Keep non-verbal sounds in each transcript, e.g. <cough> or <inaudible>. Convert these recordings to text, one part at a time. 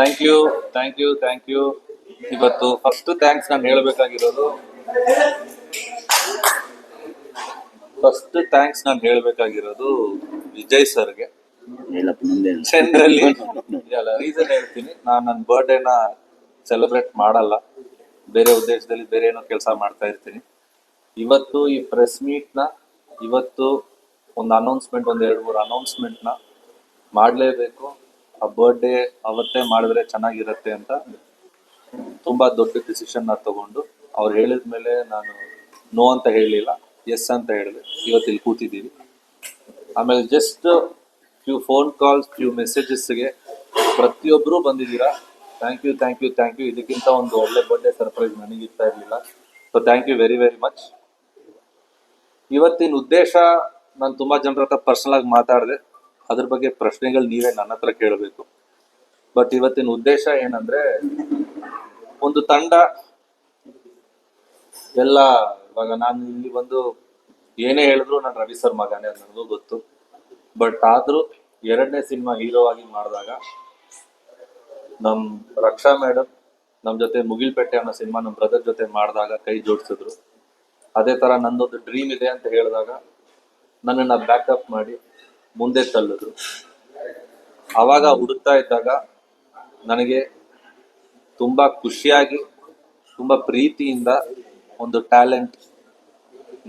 Thank you thank you thank you ಇವತ್ತು first thanks ನಾನು ಹೇಳಬೇಕಾಗಿರೋದು. ಫಸ್ಟ್ ಥ್ಯಾಂಕ್ಸ್ ನಾನು ಹೇಳಬೇಕಾಗಿರೋದು ವಿಜಯ್ ಸರ್ಗೆ. ಅಲ್ಲ ರೀಸನ್ ಹೇಳ್ತೀನಿ. ನಾನು ನನ್ನ ಬರ್ಡೇನ ಸೆಲೆಬ್ರೇಟ್ ಮಾಡಲ್ಲ. ಬೇರೆ ಉದ್ದೇಶದಲ್ಲಿ ಬೇರೆ ಏನೋ ಕೆಲಸ ಮಾಡ್ತಾ ಇರ್ತೀನಿ. ಇವತ್ತು ಈ ಪ್ರೆಸ್ ಮೀಟ್ನ ಇವತ್ತು ಒಂದು ಅನೌನ್ಸ್ಮೆಂಟ್ ಒಂದು ಎರಡು ಮೂರು ಅನೌನ್ಸ್ಮೆಂಟ್ನ ಮಾಡಲೇಬೇಕು. ಆ ಬರ್ಡೇ ಅವತ್ತೇ ಮಾಡಿದ್ರೆ ಚೆನ್ನಾಗಿರತ್ತೆ ಅಂತ ತುಂಬಾ ದೊಡ್ಡ ಡಿಸಿಷನ್ನ ತಗೊಂಡು ಅವ್ರು ಹೇಳಿದ ಮೇಲೆ ನಾನು ನೋ ಅಂತ ಹೇಳಲಿಲ್ಲ ಎಸ್ ಅಂತ ಹೇಳಿದೆ. ಇವತ್ತು ಇಲ್ಲಿ ಕೂತಿದ್ದೀವಿ. ಆಮೇಲೆ just few phone calls few ಮೆಸೇಜಸ್ಗೆ ಪ್ರತಿಯೊಬ್ಬರು ಬಂದಿದ್ದೀರಾ? Thank you thank you thank you ಇದಕ್ಕಿಂತ ಒಂದು ಒಳ್ಳೆ ಬರ್ಡೇ ಸರ್ಪ್ರೈಸ್ ನನಗೆ ಇರ್ತಾ ಇರಲಿಲ್ಲ. So thank you very very much ಇವತ್ತಿನ ಉದ್ದೇಶ ನಾನು ತುಂಬಾ ಜನರ ಹತ್ರ ಪರ್ಸನಲ್ ಆಗಿ ಮಾತಾಡಿದೆ. ಅದ್ರ ಬಗ್ಗೆ ಪ್ರಶ್ನೆಗಳು ನೀವೇ ನನ್ನ ಹತ್ರ ಕೇಳಬೇಕು. ಬಟ್ ಇವತ್ತಿನ ಉದ್ದೇಶ ಏನಂದ್ರೆ, ಒಂದು ತಂಡ ಎಲ್ಲ, ಇವಾಗ ನಾನು ಇಲ್ಲಿ ಬಂದು ಏನೇ ಹೇಳಿದ್ರು ನಾನು ರವಿ ಸರ್ ಮಗನೇ ಅದು ನನಗೂ ಗೊತ್ತು. ಬಟ್ ಆದ್ರೂ ಎರಡನೇ ಸಿನಿಮಾ ಹೀರೋ ಆಗಿ ಮಾಡಿದಾಗ ನಮ್ ರಕ್ಷಾ ಮೇಡಮ್ ನಮ್ ಜೊತೆ ಮುಗಿಲ್ಪೇಟೆ ಅನ್ನೋ ಸಿನಿಮಾ ನಮ್ಮ ಬ್ರದರ್ ಜೊತೆ ಮಾಡಿದಾಗ ಕೈ ಜೋಡಿಸಿದ್ರು. ಅದೇ ತರ ನಂದೊಂದು ಡ್ರೀಮ್ ಇದೆ ಅಂತ ಹೇಳಿದಾಗ ನನ್ನನ್ನ ಬ್ಯಾಕಪ್ ಮಾಡಿ ಮುಂದೆ ತಳ್ಳಿದ್ರು ಅವಾಗ ಹುಡುಕ್ತಾ ಇದ್ದಾಗ ನನಗೆ ತುಂಬಾ ಖುಷಿಯಾಗಿ, ತುಂಬಾ ಪ್ರೀತಿಯಿಂದ ಒಂದು ಟ್ಯಾಲೆಂಟ್,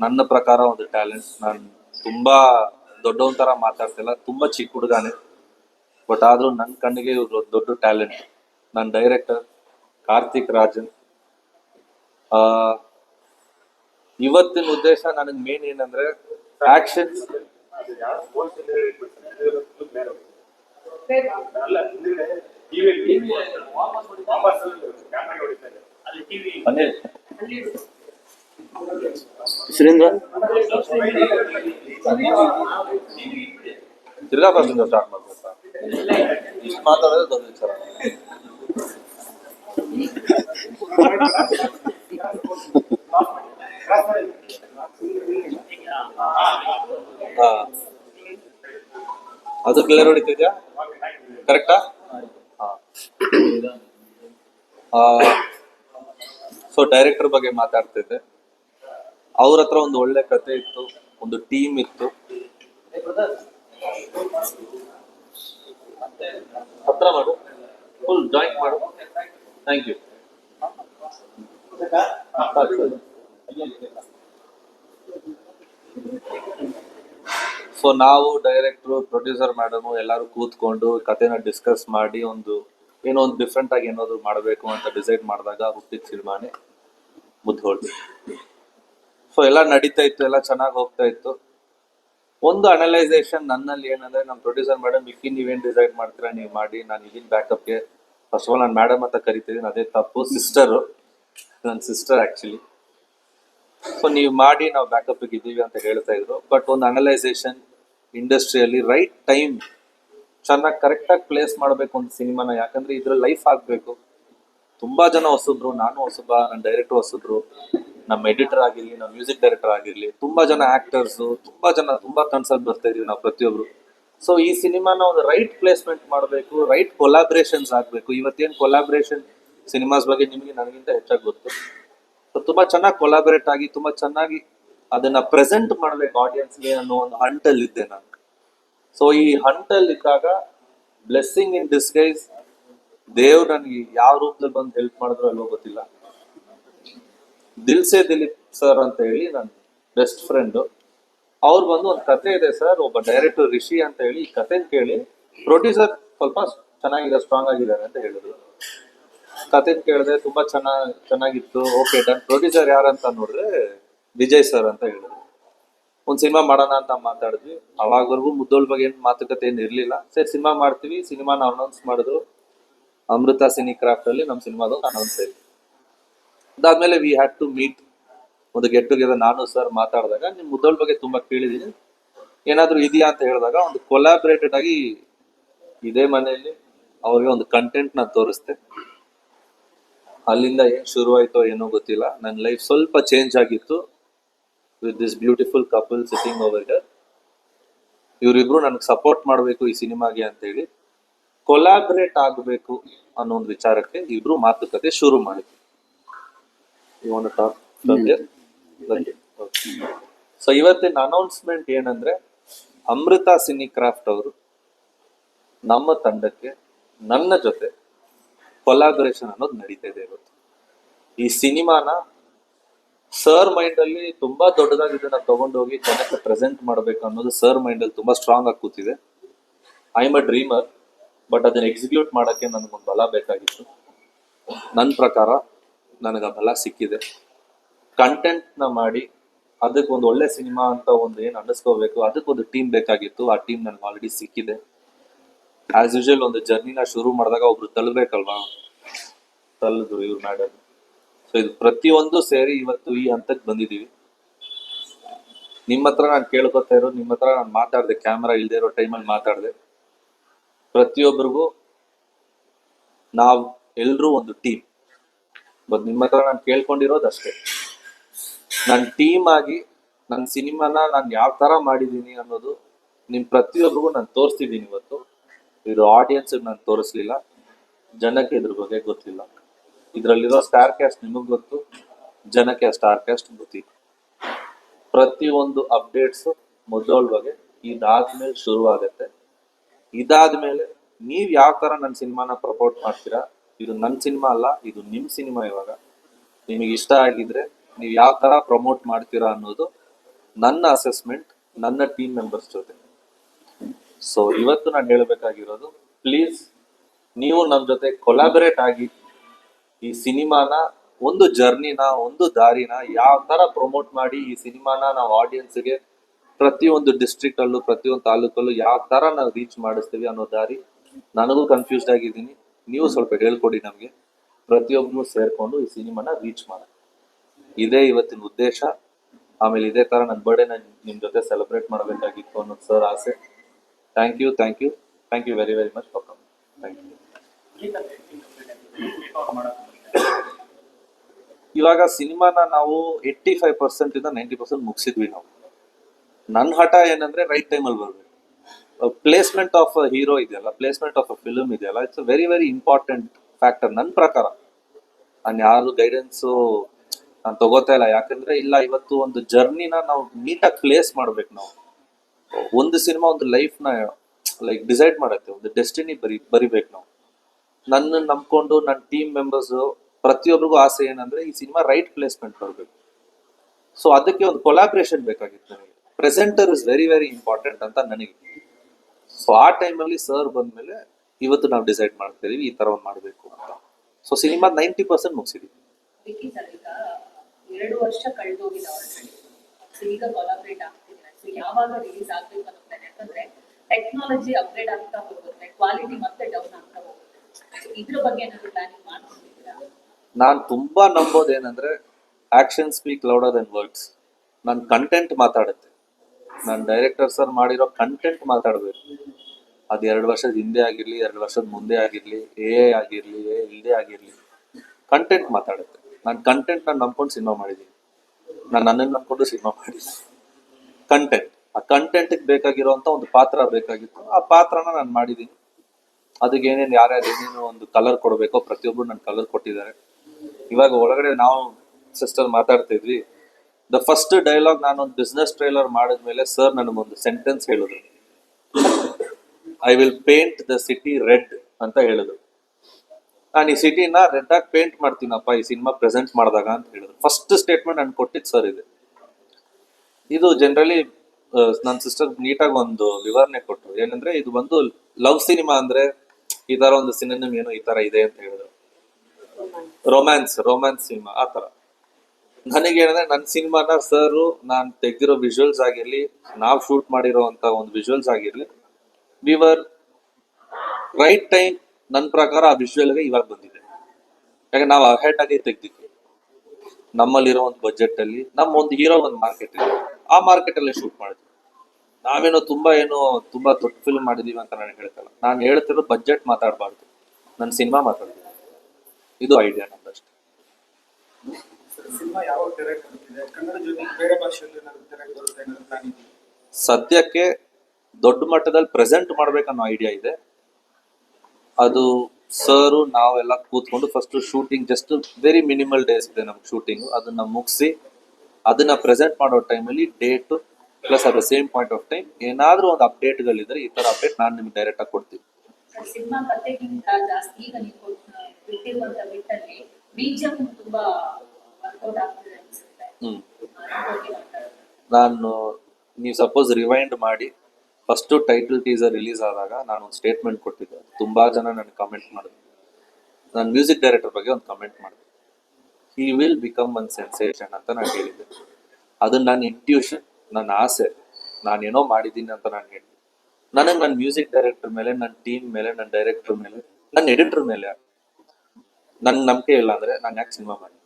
ನನ್ನ ಪ್ರಕಾರ ಒಂದು ಟ್ಯಾಲೆಂಟ್. ನಾನು ತುಂಬಾ ದೊಡ್ಡವನ್ ತರ ಮಾತಾಡ್ತಿಲ್ಲ, ತುಂಬಾ ಚಿಕ್ಕ ಹುಡುಗಾನೆ. ಬಟ್ ಆದ್ರೂ ನನ್ನ ಕಣ್ಣಿಗೆ ಇವ್ರು ದೊಡ್ಡ ಟ್ಯಾಲೆಂಟ್. ನನ್ನ ಡೈರೆಕ್ಟರ್ ಕಾರ್ತಿಕ್ ರಾಜನ್. ಇವತ್ತಿನ ಉದ್ದೇಶ ನನಗೆ ಮೇನ್ ಏನಂದ್ರೆ ಆಕ್ಷನ್ ಅನಿಲ್ ಸುರೇಂದ್ರ? ತಿರ್ಗಾ ಬರ್ದಿಂದ ಸ್ಟಾರ್ಟ್ ಮಾಡ್ಬೇಕಾ? ಇಷ್ಟು ಮಾತಾಡೋದು ದೊಡ್ಡ ವಿಚಾರ. <laughs> ಹಾ. ಅದು ಕ್ಲಿಯರ್ ಹೊಡಿತಿದ್ಯಾ? ಕರೆಕ್ಟಾ ಸೊ ಡೈರೆಕ್ಟರ್ ಬಗ್ಗೆ ಮಾತಾಡ್ತಿದ್ದೆ. ಅವ್ರ ಹತ್ರ ಒಂದು ಒಳ್ಳೆ ಕತೆ ಇತ್ತು, ಒಂದು ಟೀಮ್ ಇತ್ತು. ಹತ್ರ ಮಾಡು. ಫುಲ್ ಜಾಯಿಂಟ್ ಮಾಡು. ಥ್ಯಾಂಕ್ ಯು ಸೊ ನಾವು ಡೈರೆಕ್ಟ್ರು ಪ್ರೊಡ್ಯೂಸರ್ ಮೇಡಮ್ ಎಲ್ಲರೂ ಕೂತ್ಕೊಂಡು ಕಥೆನ ಡಿಸ್ಕಸ್ ಮಾಡಿ ಒಂದು ಏನೋ ಒಂದು ಡಿಫ್ರೆಂಟ್ ಆಗಿ ಏನಾದ್ರು ಮಾಡಬೇಕು ಅಂತ ಡಿಸೈಡ್ ಮಾಡಿದಾಗ ಹುಟ್ಟಿದ ಸಿನಿಮಾನೇ ಮುದ್ದೋಳ್ ಸೊ ಎಲ್ಲ ನಡೀತಾ ಇತ್ತು, ಎಲ್ಲ ಚೆನ್ನಾಗಿ ಹೋಗ್ತಾ ಇತ್ತು. ಒಂದು ಅನಲೈಸೇಷನ್ ನನ್ನಲ್ಲಿ ಏನಂದ್ರೆ, ನಮ್ಮ ಪ್ರೊಡ್ಯೂಸರ್ ಮೇಡಮ್ ಇಕ್ಕಿ, ನೀವೇನು ಡಿಸೈಡ್ ಮಾಡ್ತೀರಾ? ನೀವು ಮಾಡಿ, ನಾನು ಈಗಿನ ಬ್ಯಾಕಪ್ಗೆ ಫಸ್ಟ್ ಆಫ್ ಆಲ್ ನಾನು ಮೇಡಮ್ ಅಂತ ಕರಿತಿದ್ದೀನಿ, ಅದೇ ತಪ್ಪು. ಸಿಸ್ಟರು ನನ್ನ ಸಿಸ್ಟರ್ ಆಕ್ಚುಲಿ ಸೊ ನೀವು ಮಾಡಿ ನಾವು ಬ್ಯಾಕಪ್ ಇದ್ದೀವಿ ಅಂತ ಹೇಳ್ತಾ ಇದ್ರು. ಬಟ್ ಒಂದು ಅನಲೈಸೇಷನ್ ಇಂಡಸ್ಟ್ರಿಯಲ್ಲಿ ರೈಟ್ ಟೈಮ್ ಚೆನ್ನಾಗಿ ಕರೆಕ್ಟಾಗಿ ಪ್ಲೇಸ್ ಮಾಡಬೇಕು ಒಂದು ಸಿನಿಮಾನ ಯಾಕಂದ್ರೆ ಇದ್ರ ಲೈಫ್ ಆಗಬೇಕು. ತುಂಬಾ ಜನ ಹೊಸದ್ರು ನಾನು ಹೊಸಬ ನನ್ನ ಡೈರೆಕ್ಟರ್ ಹೊಸದ್ರು ನಮ್ಮ ಎಡಿಟರ್ ಆಗಿರ್ಲಿ, ನಮ್ಮ ಮ್ಯೂಸಿಕ್ ಡೈರೆಕ್ಟರ್ ಆಗಿರ್ಲಿ, ತುಂಬಾ ಜನ ಆಕ್ಟರ್ಸ್ ತುಂಬಾ ಜನ, ತುಂಬಾ ಕನ್ಸಲ್ಟ್ ಬರ್ತಾ ಇದೀವಿ ನಾವು ಪ್ರತಿಯೊಬ್ರು. ಸೊ ಈ ಸಿನಿಮಾನ ಒಂದು ರೈಟ್ ಪ್ಲೇಸ್ಮೆಂಟ್ ಮಾಡಬೇಕು ರೈಟ್ ಕೊಲಾಬ್ರೇಷನ್ಸ್ ಆಗಬೇಕು. ಇವತ್ತೇನು ಕೊಲಾಬ್ರೇಷನ್ ಸಿನಿಮಾಸ್ ಬಗ್ಗೆ ನಿಮಗೆ ನನಗಿಂತ ಹೆಚ್ಚಾಗಿ ಗೊತ್ತು. ತುಂಬಾ ಚೆನ್ನಾಗಿ ಕೊಲಾಬರೇಟ್ ಆಗಿ, ತುಂಬಾ ಚೆನ್ನಾಗಿ ಅದನ್ನ ಪ್ರೆಸೆಂಟ್ ಮಾಡ್ಬೇಕು ಆಡಿಯನ್ಸ್ಗೆ ಅನ್ನೋ ಒಂದು ಹಂಟಲ್ಲಿ ಇದ್ದೆ ನಾನು. ಸೊ ಈ ಹಂಟಲ್ಲಿ ಇದ್ದಾಗ ಬ್ಲೆಸ್ಸಿಂಗ್ ಇನ್ ಡಿಸ್ಗೈಸ್ ದೇವ್ರು ನನಗೆ ಯಾವ ರೂಪದಲ್ಲಿ ಬಂದು ಹೆಲ್ಪ್ ಮಾಡಿದ್ರು ಅಲ್ವೋ ಗೊತ್ತಿಲ್ಲ. ದಿಲ್ಸೆ ದಿಲೀಪ್ ಸರ್ ಅಂತ ಹೇಳಿ ನನ್ನ ಬೆಸ್ಟ್ ಫ್ರೆಂಡ್ ಅವ್ರು ಬಂದು ಒಂದು ಕತೆ ಇದೆ ಸರ್ ಒಬ್ಬ ಡೈರೆಕ್ಟರ್ ರಿಷಿ ಅಂತ ಹೇಳಿ ಈ ಕತೆ ಕೇಳಿ ಪ್ರೊಡ್ಯೂಸರ್ ಸ್ವಲ್ಪ ಚೆನ್ನಾಗಿದೆ ಸ್ಟ್ರಾಂಗ್ ಆಗಿದ್ದಾರೆ ಅಂತ ಹೇಳಿದ್ರು. ಕತೆ ಕೇಳಿದೆ ತುಂಬಾ ಚೆನ್ನಾಗಿ ಚೆನ್ನಾಗಿತ್ತು. Okay, done. ಪ್ರೊಡ್ಯೂಸರ್ ಯಾರಂತ ನೋಡಿದ್ರೆ ವಿಜಯ್ ಸರ್ ಅಂತ ಹೇಳಿದ್ರು. ಒಂದ್ ಸಿನಿಮಾ ಮಾಡೋಣ ಅಂತ ಮಾತಾಡಿದ್ವಿ. ಅವಾಗವರೆಗೂ ಮುದ್ದೋಳ್ ಬಗ್ಗೆ ಏನು ಮಾತುಕತೆ ಏನು ಇರಲಿಲ್ಲ. ಸರಿ, ಸಿನಿಮಾ ಮಾಡ್ತೀವಿ. ಸಿನಿಮಾನ ಅನೌನ್ಸ್ ಮಾಡಿದ್ರು ಅಮೃತ ಸಿನಿ ಕ್ರಾಫ್ಟ್ ಅಲ್ಲಿ ನಮ್ಮ ಸಿನಿಮಾದ ಅನೌನ್ಸ್ ಆಯ್ತು ಅದಾದ್ಮೇಲೆ ವಿ ಹ್ಯಾಡ್ ಟು ಮೀಟ್ ಒಂದು ಗೆಟ್ ಟುಗೆದರ್ ನಾನು ಸರ್ ಮಾತಾಡಿದಾಗ ನಿಮ್ ಮುದ್ದೋಳ್ ಬಗ್ಗೆ ತುಂಬಾ ಕೇಳಿದೀನಿ. ಏನಾದರೂ ಇದೆಯಾ ಅಂತ ಹೇಳಿದಾಗ ಒಂದು ಕೊಲಾಬ್ರೇಟೆಡ್ ಆಗಿ ಇದೇ ಮನೆಯಲ್ಲಿ ಅವ್ರಿಗೆ ಒಂದು ಕಂಟೆಂಟ್ ನಾನು ತೋರಿಸ್ದೆ. ಅಲ್ಲಿಂದ ಏನ್ ಶುರುವಾಯಿತೋ ಆಯ್ತೋ ಏನೋ ಗೊತ್ತಿಲ್ಲ. ನನ್ನ ಲೈಫ್ ಸ್ವಲ್ಪ ಚೇಂಜ್ ಆಗಿತ್ತು with this beautiful couple sitting over here ಇವರಿಬ್ರು ನನಗೆ ಸಪೋರ್ಟ್ ಮಾಡಬೇಕು ಈ ಸಿನಿಮಾಗೆ ಅಂತ ಹೇಳಿ ಕೊಲಾಬ್ರೇಟ್ ಆಗಬೇಕು ಅನ್ನೋ ಒಂದು ವಿಚಾರಕ್ಕೆ ಇಬ್ರು ಮಾತುಕತೆ ಶುರು ಮಾಡಿದ್ವಿ ಟಾಕ್ ಸೊ ಇವತ್ತಿನ ಅನೌನ್ಸ್ಮೆಂಟ್ ಏನಂದ್ರೆ ಅಮೃತ ಸಿನಿ ಕ್ರಾಫ್ಟ್ ಅವರು ನಮ್ಮ ತಂಡಕ್ಕೆ ನನ್ನ ಜೊತೆ ಕೊಲಾಬರೇಷನ್ ಅನ್ನೋದು ನಡೀತಾ ಇದೆ ಇವತ್ತು. ಈ ಸಿನಿಮಾನ ಸರ್ ಮೈಂಡ್ ಅಲ್ಲಿ ತುಂಬಾ ದೊಡ್ಡದಾಗಿ ಇದನ್ನ ತಗೊಂಡೋಗಿ ಜನಕ್ಕೆ ಪ್ರೆಸೆಂಟ್ ಮಾಡ್ಬೇಕು ಅನ್ನೋದು ಸರ್ ಮೈಂಡ್ ಅಲ್ಲಿ ತುಂಬಾ ಸ್ಟ್ರಾಂಗ್ ಆಗಿ ಕೂತಿದೆ. I am a dreamer but ಅದನ್ನ ಎಕ್ಸಿಕ್ಯೂಟ್ ಮಾಡಕ್ಕೆ ನನಗೊಂದು ಬಲ ಬೇಕಾಗಿತ್ತು. ನನ್ನ ಪ್ರಕಾರ ನನಗೆ ಆ ಬಲ ಸಿಕ್ಕಿದೆ. ಕಂಟೆಂಟ್ನ ಮಾಡಿ ಅದಕ್ಕೆ ಒಂದು ಒಳ್ಳೆ ಸಿನಿಮಾ ಅಂತ ಒಂದು ಏನು ಅನ್ನಿಸ್ಕೋಬೇಕು ಅದಕ್ಕೊಂದು ಟೀಮ್ ಬೇಕಾಗಿತ್ತು. ಆ ಟೀಮ್ ನನಗೆ ಆಲ್ರೆಡಿ ಸಿಕ್ಕಿದೆ. ಆಸ್ ಯೂಶಲ್ ಒಂದು ಜರ್ನಿನ ಶುರು ಮಾಡಿದಾಗ ಒಬ್ರು ತಲುಬೇಕಲ್ವಾ ತಲುದ್ರು ಇವ್ರು ಮೇಡಮ್ ಸೊ ಇದು ಪ್ರತಿಯೊಂದು ಸೇರಿ ಇವತ್ತು ಈ ಹಂತಕ್ಕೆ ಬಂದಿದೀವಿ ನಿಮ್ಮ ಹತ್ರ ನಾನು ಕೇಳ್ಕೊತಾ ಇರೋ ನಿಮ್ಮ ಹತ್ರ ನಾನು ಮಾತಾಡಿದೆ ಕ್ಯಾಮ್ರಾ ಇಲ್ದೇ ಇರೋ ಟೈಮಲ್ಲಿ ಮಾತಾಡಿದೆ. ಪ್ರತಿಯೊಬ್ಬರಿಗೂ ನಾವು ಎಲ್ಲರೂ ಒಂದು ಟೀಮ್ ಬಟ್ ನಿಮ್ಮ ಹತ್ರ ನಾನು ಕೇಳ್ಕೊಂಡಿರೋದು ಅಷ್ಟೇ. ನನ್ನ ಟೀಮ್ ಆಗಿ ನನ್ನ ಸಿನಿಮಾನ ನಾನು ಯಾವ ತರ ಮಾಡಿದ್ದೀನಿ ಅನ್ನೋದು ನಿಮ್ಮ ಪ್ರತಿಯೊಬ್ಬರಿಗೂ ನಾನು ತೋರಿಸ್ತಿದ್ದೀನಿ ಇವತ್ತು. ಇದು ಆಡಿಯನ್ಸ್ ನಾನು ತೋರಿಸ್ಲಿಲ್ಲ. ಜನಕ್ಕೆ ಇದ್ರ ಬಗ್ಗೆ ಗೊತ್ತಿಲ್ಲ. ಇದ್ರಲ್ಲಿರೋ ಸ್ಟಾರ್ ಕ್ಯಾಸ್ಟ್ ನಿಮಗ್ ಗೊತ್ತು, ಜನಕ್ಕೆ ಸ್ಟಾರ್ ಕ್ಯಾಸ್ಟ್ ಗೊತ್ತಿಲ್ಲ. ಪ್ರತಿಯೊಂದು ಅಪ್ಡೇಟ್ಸ್ ಮೊದಲೊಳಗೆ ಇದಾದ್ಮೇಲೆ ಶುರು ಇದಾದ್ಮೇಲೆ ನೀವ್ ಯಾವ ತರ ನನ್ನ ಸಿನಿಮಾನ ಪ್ರಪೋರ್ಟ್ ಮಾಡ್ತೀರಾ? ಇದು ನನ್ನ ಸಿನಿಮಾ ಅಲ್ಲ, ಇದು ನಿಮ್ ಸಿನಿಮಾ ಇವಾಗ. ನಿಮಗೆ ಇಷ್ಟ ಆಗಿದ್ರೆ ನೀವು ಯಾವ ತರ ಪ್ರಮೋಟ್ ಮಾಡ್ತೀರಾ ಅನ್ನೋದು ನನ್ನ ಅಸೆಸ್ಮೆಂಟ್ ನನ್ನ ಟೀಮ್ ಮೆಂಬರ್ಸ್ ಜೊತೆ. ಸೊ ಇವತ್ತು ನಾನು ಹೇಳಬೇಕಾಗಿರೋದು ಪ್ಲೀಸ್ ನೀವು ನಮ್ಮ ಜೊತೆ ಕೊಲಾಬರೇಟ್ ಆಗಿ ಈ ಸಿನಿಮಾನ, ಒಂದು ಜರ್ನಿನ ಒಂದು ದಾರಿನ ಯಾವ ತರ ಪ್ರಮೋಟ್ ಮಾಡಿ ಈ ಸಿನಿಮಾನ ನಾವು ಆಡಿಯನ್ಸ್ಗೆ ಪ್ರತಿಯೊಂದು ಡಿಸ್ಟ್ರಿಕ್ಟ್ ಪ್ರತಿಯೊಂದು ತಾಲೂಕಲ್ಲೂ ಯಾವ ತರ ನಾವು ರೀಚ್ ಮಾಡಿಸ್ತೀವಿ ಅನ್ನೋ ದಾರಿ ನನಗೂ ಕನ್ಫ್ಯೂಸ್ಡ್ ಆಗಿದ್ದೀನಿ. ನೀವು ಸ್ವಲ್ಪ ಹೇಳ್ಕೊಡಿ ನಮಗೆ. ಪ್ರತಿಯೊಬ್ಬರು ಸೇರ್ಕೊಂಡು ಈ ಸಿನಿಮಾನ ರೀಚ್ ಮಾಡಿ ಇದೇ ಇವತ್ತಿನ ಉದ್ದೇಶ. ಆಮೇಲೆ ಇದೇ ತರ ನನ್ನ ಬರ್ಡೇನ ನಿಮ್ಮ ಜೊತೆ ಸೆಲೆಬ್ರೇಟ್ ಮಾಡಬೇಕಾಗಿತ್ತು ಅನ್ನೋದು ಸರ್ ಆಸೆ. Thank you thank you thank you very very much welcome thank you ಇವಾಗ ಸಿನಿಮಾನ ನಾವು ಏಯ್ಟಿ ಫೈವ್ ಪರ್ಸೆಂಟ್ ಇಂದ ನೈಂಟಿ ಪರ್ಸೆಂಟ್ ಮುಗಿಸಿದ್ವಿ ನಾವು. ನನ್ನ ಹಠ ಏನಂದ್ರೆ ರೈಟ್ ಟೈಮಲ್ಲಿ ಬರಬೇಕು. ಪ್ಲೇಸ್ಮೆಂಟ್ ಆಫ್ ಹೀರೋ ಇದೆಯಲ್ಲ ಪ್ಲೇಸ್ಮೆಂಟ್ ಆಫ್ ಅ ಫಿಲ್ಮ್ ಇದೆಯಲ್ಲ it's very very important factor ನನ್ನ ಪ್ರಕಾರ. ನಾನು ಯಾರು ಗೈಡೆನ್ಸು ನಾನು ತಗೋತಾ ಇಲ್ಲ, ಯಾಕಂದ್ರೆ ಇಲ್ಲ, ಇವತ್ತು ಒಂದು ಜರ್ನಿನ ನಾವು ನೀಟಾಗಿ ಪ್ಲೇಸ್ ಮಾಡ್ಬೇಕು ನಾವು. ಒಂದು ಸಿನಿಮಾ ಒಂದು ಲೈಫ್ನ ಲೈಕ್ ಡಿಸೈಡ್ ಮಾಡುತ್ತೆ, ಒಂದು ಡೆಸ್ಟಿನಿ ಬರಿ, ಬರಿಬೇಕು ನಾವು. ನನ್ನ ನಂಬ್ಕೊಂಡು ನನ್ನ ಟೀಮ್ ಮೆಂಬರ್ಸ್ ಪ್ರತಿಯೊಬ್ಬರಿಗೂ ಆಸೆ ಏನಂದ್ರೆ ಈ ಸಿನಿಮಾ ರೈಟ್ ಪ್ಲೇಸ್ಮೆಂಟ್ ಬರಬೇಕು. ಸೊ ಅದಕ್ಕೆ ಒಂದು ಕೊಲಾಬ್ರೇಷನ್ ಬೇಕಾಗಿತ್ತು ನನಗೆ. Presenter is very very important ಅಂತ ನನಗೆ. ಸೊ ಆ ಟೈಮಲ್ಲಿ ಸರ್ ಬಂದ್ಮೇಲೆ ಇವತ್ತು ನಾವು ಡಿಸೈಡ್ ಮಾಡ್ತಾ ಇದೀವಿ, ಈ ತರ ಒಂದು ಮಾಡಬೇಕು ಅಂತ. ಸೊ ಸಿನಿಮಾ ನೈಂಟಿ ಪರ್ಸೆಂಟ್ ಮುಗಿಸಿದೀವಿ. ಎರಡು ವರ್ಷ ಕಳೆದೋಗಿದೆ ಈಗ ಕೊಲಾಬ್ರೇಟ್ ಆಗ್ತಿದೆ ಸೊ ಯಾವಾಗ ರಿಲೀಸ್ ಆಗ್ಬೇಕು ಪ್ಲಾನ್ ಯಾಕಂದ್ರೆ ಟೆಕ್ನಾಲಜಿ ಅಪ್ಗ್ರೇಡ್ ಆಗ್ತಾ ಹೋಗುತ್ತೆ ಕ್ವಾಲಿಟಿ ಮತ್ತೆ ಡೌನ್ ಆಗ್ತಾ ಹೋಗುತ್ತೆ. ಇದ್ರ ಬಗ್ಗೆ ಏನಾದ್ರು ಪ್ಲಾನಿಂಗ್ ಮಾಡ್ಕೊಂಡಿದ್ದೀರಾ? ನಾನು ತುಂಬಾ ನಂಬೋದು ಏನಂದ್ರೆ action speak louder than words ನನ್ನ ಕಂಟೆಂಟ್ ಮಾತಾಡುತ್ತೆ. ನಾನು ಡೈರೆಕ್ಟರ್ ಸರ್ ಮಾಡಿರೋ ಕಂಟೆಂಟ್ ಮಾತಾಡಬೇಕು. ಅದು ಎರಡು ವರ್ಷದ ಹಿಂದೆ ಆಗಿರಲಿ, ಎರಡು ವರ್ಷದ ಮುಂದೆ ಆಗಿರಲಿ ಎ ಆಗಿರಲಿ ಎ ಇಲ್ಲದೆ ಆಗಿರಲಿ ಕಂಟೆಂಟ್ ಮಾತಾಡುತ್ತೆ. ನಾನು ನಂಬ್ಕೊಂಡು ಸಿನಿಮಾ ಮಾಡಿದ್ದೀನಿ. ನಾನು ನನ್ನನ್ನು ನಂಬ್ಕೊಂಡು ಸಿನಿಮಾ ಮಾಡಿದ್ದೀನಿ. ಕಂಟೆಂಟ್ ಆ ಕಂಟೆಂಟ್ಗೆ ಬೇಕಾಗಿರುವಂತ ಒಂದು ಪಾತ್ರ ಬೇಕಾಗಿತ್ತು. ಆ ಪಾತ್ರನ ನಾನು ಮಾಡಿದ್ದೀನಿ ಅದಕ್ಕೆ ಏನೇನು ಯಾರ್ಯಾರು ಏನೇನು ಒಂದು ಕಲರ್ ಕೊಡಬೇಕೋ ಪ್ರತಿಯೊಬ್ಬರು ನನ್ನ ಕಲರ್ ಕೊಟ್ಟಿದ್ದಾರೆ. ಇವಾಗ ಒಳಗಡೆ ನಾವು ಸಿಸ್ಟರ್ ಮಾತಾಡ್ತಿದ್ವಿ ದ ಫಸ್ಟ್ ಡೈಲಾಗ್ ನಾನು ಒಂದು ಬಿಸ್ನೆಸ್ ಟ್ರೈಲರ್ ಮಾಡಿದ್ಮೇಲೆ ಸರ್ ನನಗೊಂದು ಸೆಂಟೆನ್ಸ್ ಹೇಳಿದ್ರು. I will paint the city red ಅಂತ ಹೇಳಿದ್ರು. ನಾನು ಈ ಸಿಟಿನ ರೆಡ್ ಆಗಿ ಪೇಂಟ್ ಮಾಡ್ತೀನಪ್ಪ, ಈ ಸಿನಿಮಾ ಪ್ರೆಸೆಂಟ್ ಮಾಡಿದಾಗ ಅಂತ ಹೇಳಿದ್ರು. ಫಸ್ಟ್ ಸ್ಟೇಟ್ಮೆಂಟ್ ನಾನು ಕೊಟ್ಟಿದ್ದು ಸರ್ ಇದೆ. ಇದು ಜನರಲಿ ನನ್ನ ಸಿಸ್ಟರ್ ನೀಟಾಗಿ ಒಂದು ವಿವರಣೆ ಕೊಟ್ಟರು ಏನಂದ್ರೆ, ಇದು ಬಂದು ಲವ್ ಸಿನಿಮಾ ಅಂದ್ರೆ ಈ ತರ ಒಂದು ಸಿನಿಮಾ ಏನೋ ಈ ತರ ಇದೆ ಅಂತ ಹೇಳಿದ್ರು. ರೊಮ್ಯಾನ್ಸ್ ರೊಮ್ಯಾನ್ಸ್ ಸಿನಿಮಾ ಆ ತರ. ನನಗೇನಂದ್ರೆ ನನ್ನ ಸಿನಿಮಾನ ಸರ್ ನಾನು ತೆಗ್ದಿರೋ ವಿಜುವಲ್ಸ್ ಆಗಿರ್ಲಿ, ನಾವು ಶೂಟ್ ಮಾಡಿರೋ ಅಂತ ಒಂದು ವಿಜುವಲ್ಸ್ ಆಗಿರ್ಲಿ ವಿವರ್ ರೈಟ್ ಟೈಮ್ ನನ್ನ ಪ್ರಕಾರ ಆ ವಿಜುವಲ್ಗೆ ಇವಾಗ ಬಂದಿದೆ. ಯಾಕೆ ನಾವು ಅಹೆಡ್ ಆಗಿ ತೆಗ್ದಿದ್ವಿ. ನಮ್ಮಲ್ಲಿರೋ ಒಂದು ಬಜೆಟ್ ಅಲ್ಲಿ ನಮ್ಮ ಒಂದು ಹೀರೋ ಒಂದು ಮಾರ್ಕೆಟ್ ಇದೆ ಆ ಮಾರ್ಕೆಟ್ ಅಲ್ಲೇ ಶೂಟ್ ಮಾಡಿದ್ವಿ. ನಾವೇನೋ ತುಂಬಾ ಏನೋ ತುಂಬಾ ದೊಡ್ಡ ಫಿಲ್ಮ್ ಮಾಡಿದೀವಿ ಅಂತ ನಾನು ಹೇಳ್ತಲ್ಲ. ನಾನು ಹೇಳ್ತಿರೋ ಬಜೆಟ್ ಮಾತಾಡಬಾರ್ದು. ನನ್ನ ಸಿನಿಮಾ ಮಾತಾಡ್ತೀನಿ. ಇದು ಐಡಿಯಾ ನಂದು ಅಷ್ಟೇ. ಸದ್ಯಕ್ಕೆ ದೊಡ್ಡ ಮಟ್ಟದಲ್ಲಿ ಪ್ರೆಸೆಂಟ್ ಮಾಡ್ಬೇಕನ್ನೋ ಐಡಿಯಾ ಇದೆ. ಅದು ಸರ್ ನಾವೆಲ್ಲ ಕೂತ್ಕೊಂಡು first shooting just very minimal days ಇದೆ ನಮ್ಗೆ ಶೂಟಿಂಗ್ ಅದನ್ನ ಮುಗಿಸಿ ಅದನ್ನ ಪ್ರೆಸೆಂಟ್ ಮಾಡೋ ಟೈಮಲ್ಲಿ date plus the same point of time ಏನಾದರೂ ಒಂದು ಅಪ್ಡೇಟ್ಗಳಿದ್ರೆ ಈ ತರ ಅಪ್ಡೇಟ್ ನಾನು ನಿಮ್ಗೆ ಡೈರೆಕ್ಟ್ ಆಗಿ ಕೊಡ್ತೀನಿ. ಸಿನಿಮಾ ಕಥೆಗಿಂತ ಜಾಸ್ತಿ ಈಗ ನೀವು ಕೊಟ್ಟ- ಬಿಟ್ಟಿರುವಂತ ಬಿಟ್ಟಲ್ಲಿ ಬೀಜಂ ತುಂಬಾ ವರ್ಕೌಟ್ ಆಗ್ತಿದೆ ಅನ್ಸುತ್ತೆ. ಹ್ಮ್. ಅದ್ರ ಬಗ್ಗೆ ಮಾತಾಡೋದು. ನಾನು ನೀವು ಸಪೋಸ್ ರಿವೈಂಡ್ ಮಾಡಿ ಫಸ್ಟು ಟೈಟಲ್ ಟೀಸರ್ ರಿಲೀಸ್ ಆದಾಗ ನಾನು ಒಂದು ಸ್ಟೇಟ್ಮೆಂಟ್ ಕೊಟ್ಟಿದ್ದೆ. ತುಂಬಾ ಜನ ನನಗೆ ಕಮೆಂಟ್ ಮಾಡಿದ್ರು. ನಾನು ಮ್ಯೂಸಿಕ್ ಡೈರೆಕ್ಟರ್ ಬಗ್ಗೆ ಒಂದು ಕಮೆಂಟ್ ಮಾಡಿದೆ he will become one sensation ಅಂತ ನಾನು ಹೇಳಿದ್ದೆ. ಅದು ನನ್ನ ಇಂಟ್ಯೂಷನ್ ನನ್ನ ಆಸೆ ನಾನೇನೋ ಮಾಡಿದ್ದೀನಿ ಅಂತ ನಾನು ಹೇಳಿದೆ ನನಗೆ ನನ್ನ ಮ್ಯೂಸಿಕ್ ಡೈರೆಕ್ಟರ್ ಮೇಲೆ ನನ್ನ ಟೀಮ್ ಮೇಲೆ ನನ್ನ ಡೈರೆಕ್ಟರ್ ಮೇಲೆ ನನ್ನ ಎಡಿಟರ್ ಮೇಲೆ ನನ್ಗೆ ನಂಬಿಕೆ ಇಲ್ಲ ಅಂದ್ರೆ ನಾನು ಯಾಕೆ ಸಿನಿಮಾ ಮಾಡಿ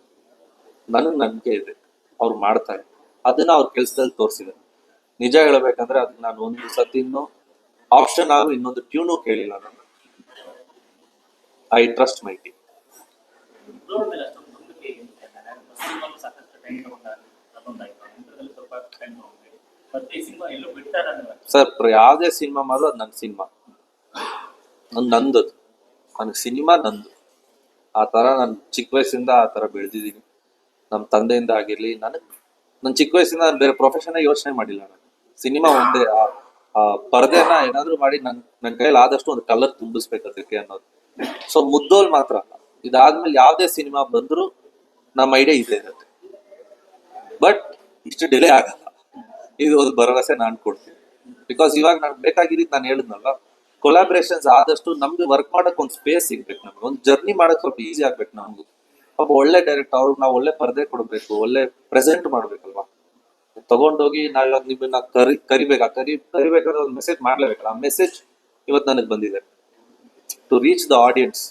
ನನಗೆ ನಂಬಿಕೆ ಇದೆ. ಅವ್ರು ಮಾಡ್ತಾರೆ. ಅದನ್ನ ಅವ್ರ ಕೆಲಸದಲ್ಲಿ ತೋರಿಸಿದ್ದಾರೆ. ನಿಜ ಹೇಳ್ಬೇಕಂದ್ರೆ ಅದಕ್ಕೆ ನಾನು ಒಂದು ಸತಿ ಇನ್ನೂ ಆಪ್ಷನ್ ಆಗು ಇನ್ನೊಂದು ಟ್ಯೂನು ಕೇಳಿಲ್ಲ ನಾನು. I trust my team road ಮೇಲೆ ಅಷ್ಟೊಂದು ನಂಬಿಕೆ ಇದೆ ಸಿನಿಮಾಲು ಸಾಕಷ್ಟು ಟೈಮ್ ತಗೊಂಡಾಗಿ ಸ್ವಲ್ಪ ಟೈಮ್ ಸಿನಿಮಾ ಸರ್ ಯಾವುದೇ ಸಿನಿಮಾ ಮಾಡೋ ಅದು ಸಿನಿಮಾ. ಅದು ಸಿನಿಮಾ ನಂದು. ಆ ಥರ ನಾನು ಚಿಕ್ಕ ವಯಸ್ಸಿಂದ ಆ ಥರ ಬೆಳೆದಿದ್ದೀನಿ. ನಮ್ಮ ತಂದೆಯಿಂದ ಆಗಿರಲಿ, ನನಗೆ ನನ್ನ ಚಿಕ್ಕ ವಯಸ್ಸಿಂದ ನಾನು ಬೇರೆ ಪ್ರೊಫೆಷನ್ ಯೋಚನೆ ಮಾಡಿಲ್ಲ ನಾನು. ಸಿನಿಮಾ ಒಂದೇ, ಆ- ಪರದೆನ ಏನಾದರೂ ಮಾಡಿ ನನ್ನ ನನ್ನ ಕೈಯಲ್ಲಿ ಆದಷ್ಟು ಒಂದು ಕಲರ್ ತುಂಬಿಸ್ಬೇಕು ಅದಕ್ಕೆ ಅನ್ನೋದು. ಸೊ ಮುದ್ದೋಲ್ ಮಾತ್ರ ಇದಾದ್ಮೇಲೆ ಯಾವುದೇ ಸಿನಿಮಾ ಬಂದರೂ ನಮ್ಮ ಐಡಿಯಾ ಇದೇ ಇರುತ್ತೆ. ಬಟ್ ಇಷ್ಟು ಡಿಲೇ ಆಗಲ್ಲ. ಇದು ಒಂದು ಭರವಸೆ ನಾನು ಕೊಡ್ತೀನಿ. ಬಿಕಾಸ್ ಇವಾಗ ನಾನು ಬೇಕಾಗಿರೋದು ನಾನು ಹೇಳಿದ್ನಲ್ಲ ಕೊಲಾಬ್ರೇಷನ್ಸ್ ಆದಷ್ಟು ನಮ್ಗೆ ವರ್ಕ್ ಮಾಡಕ್ ಒಂದು ಸ್ಪೇಸ್ ಸಿಗ್ಬೇಕು ನಮ್ಗೆ. ಒಂದು ಜರ್ನಿ ಮಾಡಕ್ ಸ್ವಲ್ಪ ಈಸಿ ಆಗ್ಬೇಕು ನಮ್ಗೆ. ಒಬ್ಬ ಒಳ್ಳೆ ಡೈರೆಕ್ಟ್ ಅವ್ರಿಗೆ ನಾವು ಒಳ್ಳೆ ಪರದೆ ಕೊಡಬೇಕು, ಒಳ್ಳೆ ಪ್ರೆಸೆಂಟ್ ಮಾಡ್ಬೇಕಲ್ವಾ? ತಗೊಂಡೋಗಿ ನಾವು ಇವಾಗ ನಿಮ್ಮನ್ನ ಕರಿ, ಕರಿಬೇಕಾ ಕರಿ, ಕರಿಬೇಕಾದ್ರೆ ಒಂದು ಮೆಸೇಜ್ ಮಾಡ್ಲೇಬೇಕಲ್ಲ. ಆ ಮೆಸೇಜ್ ಇವತ್ತು ನನಗೆ ಬಂದಿದೆ. ಟು ರೀಚ್ ದ ಆಡಿಯನ್ಸ್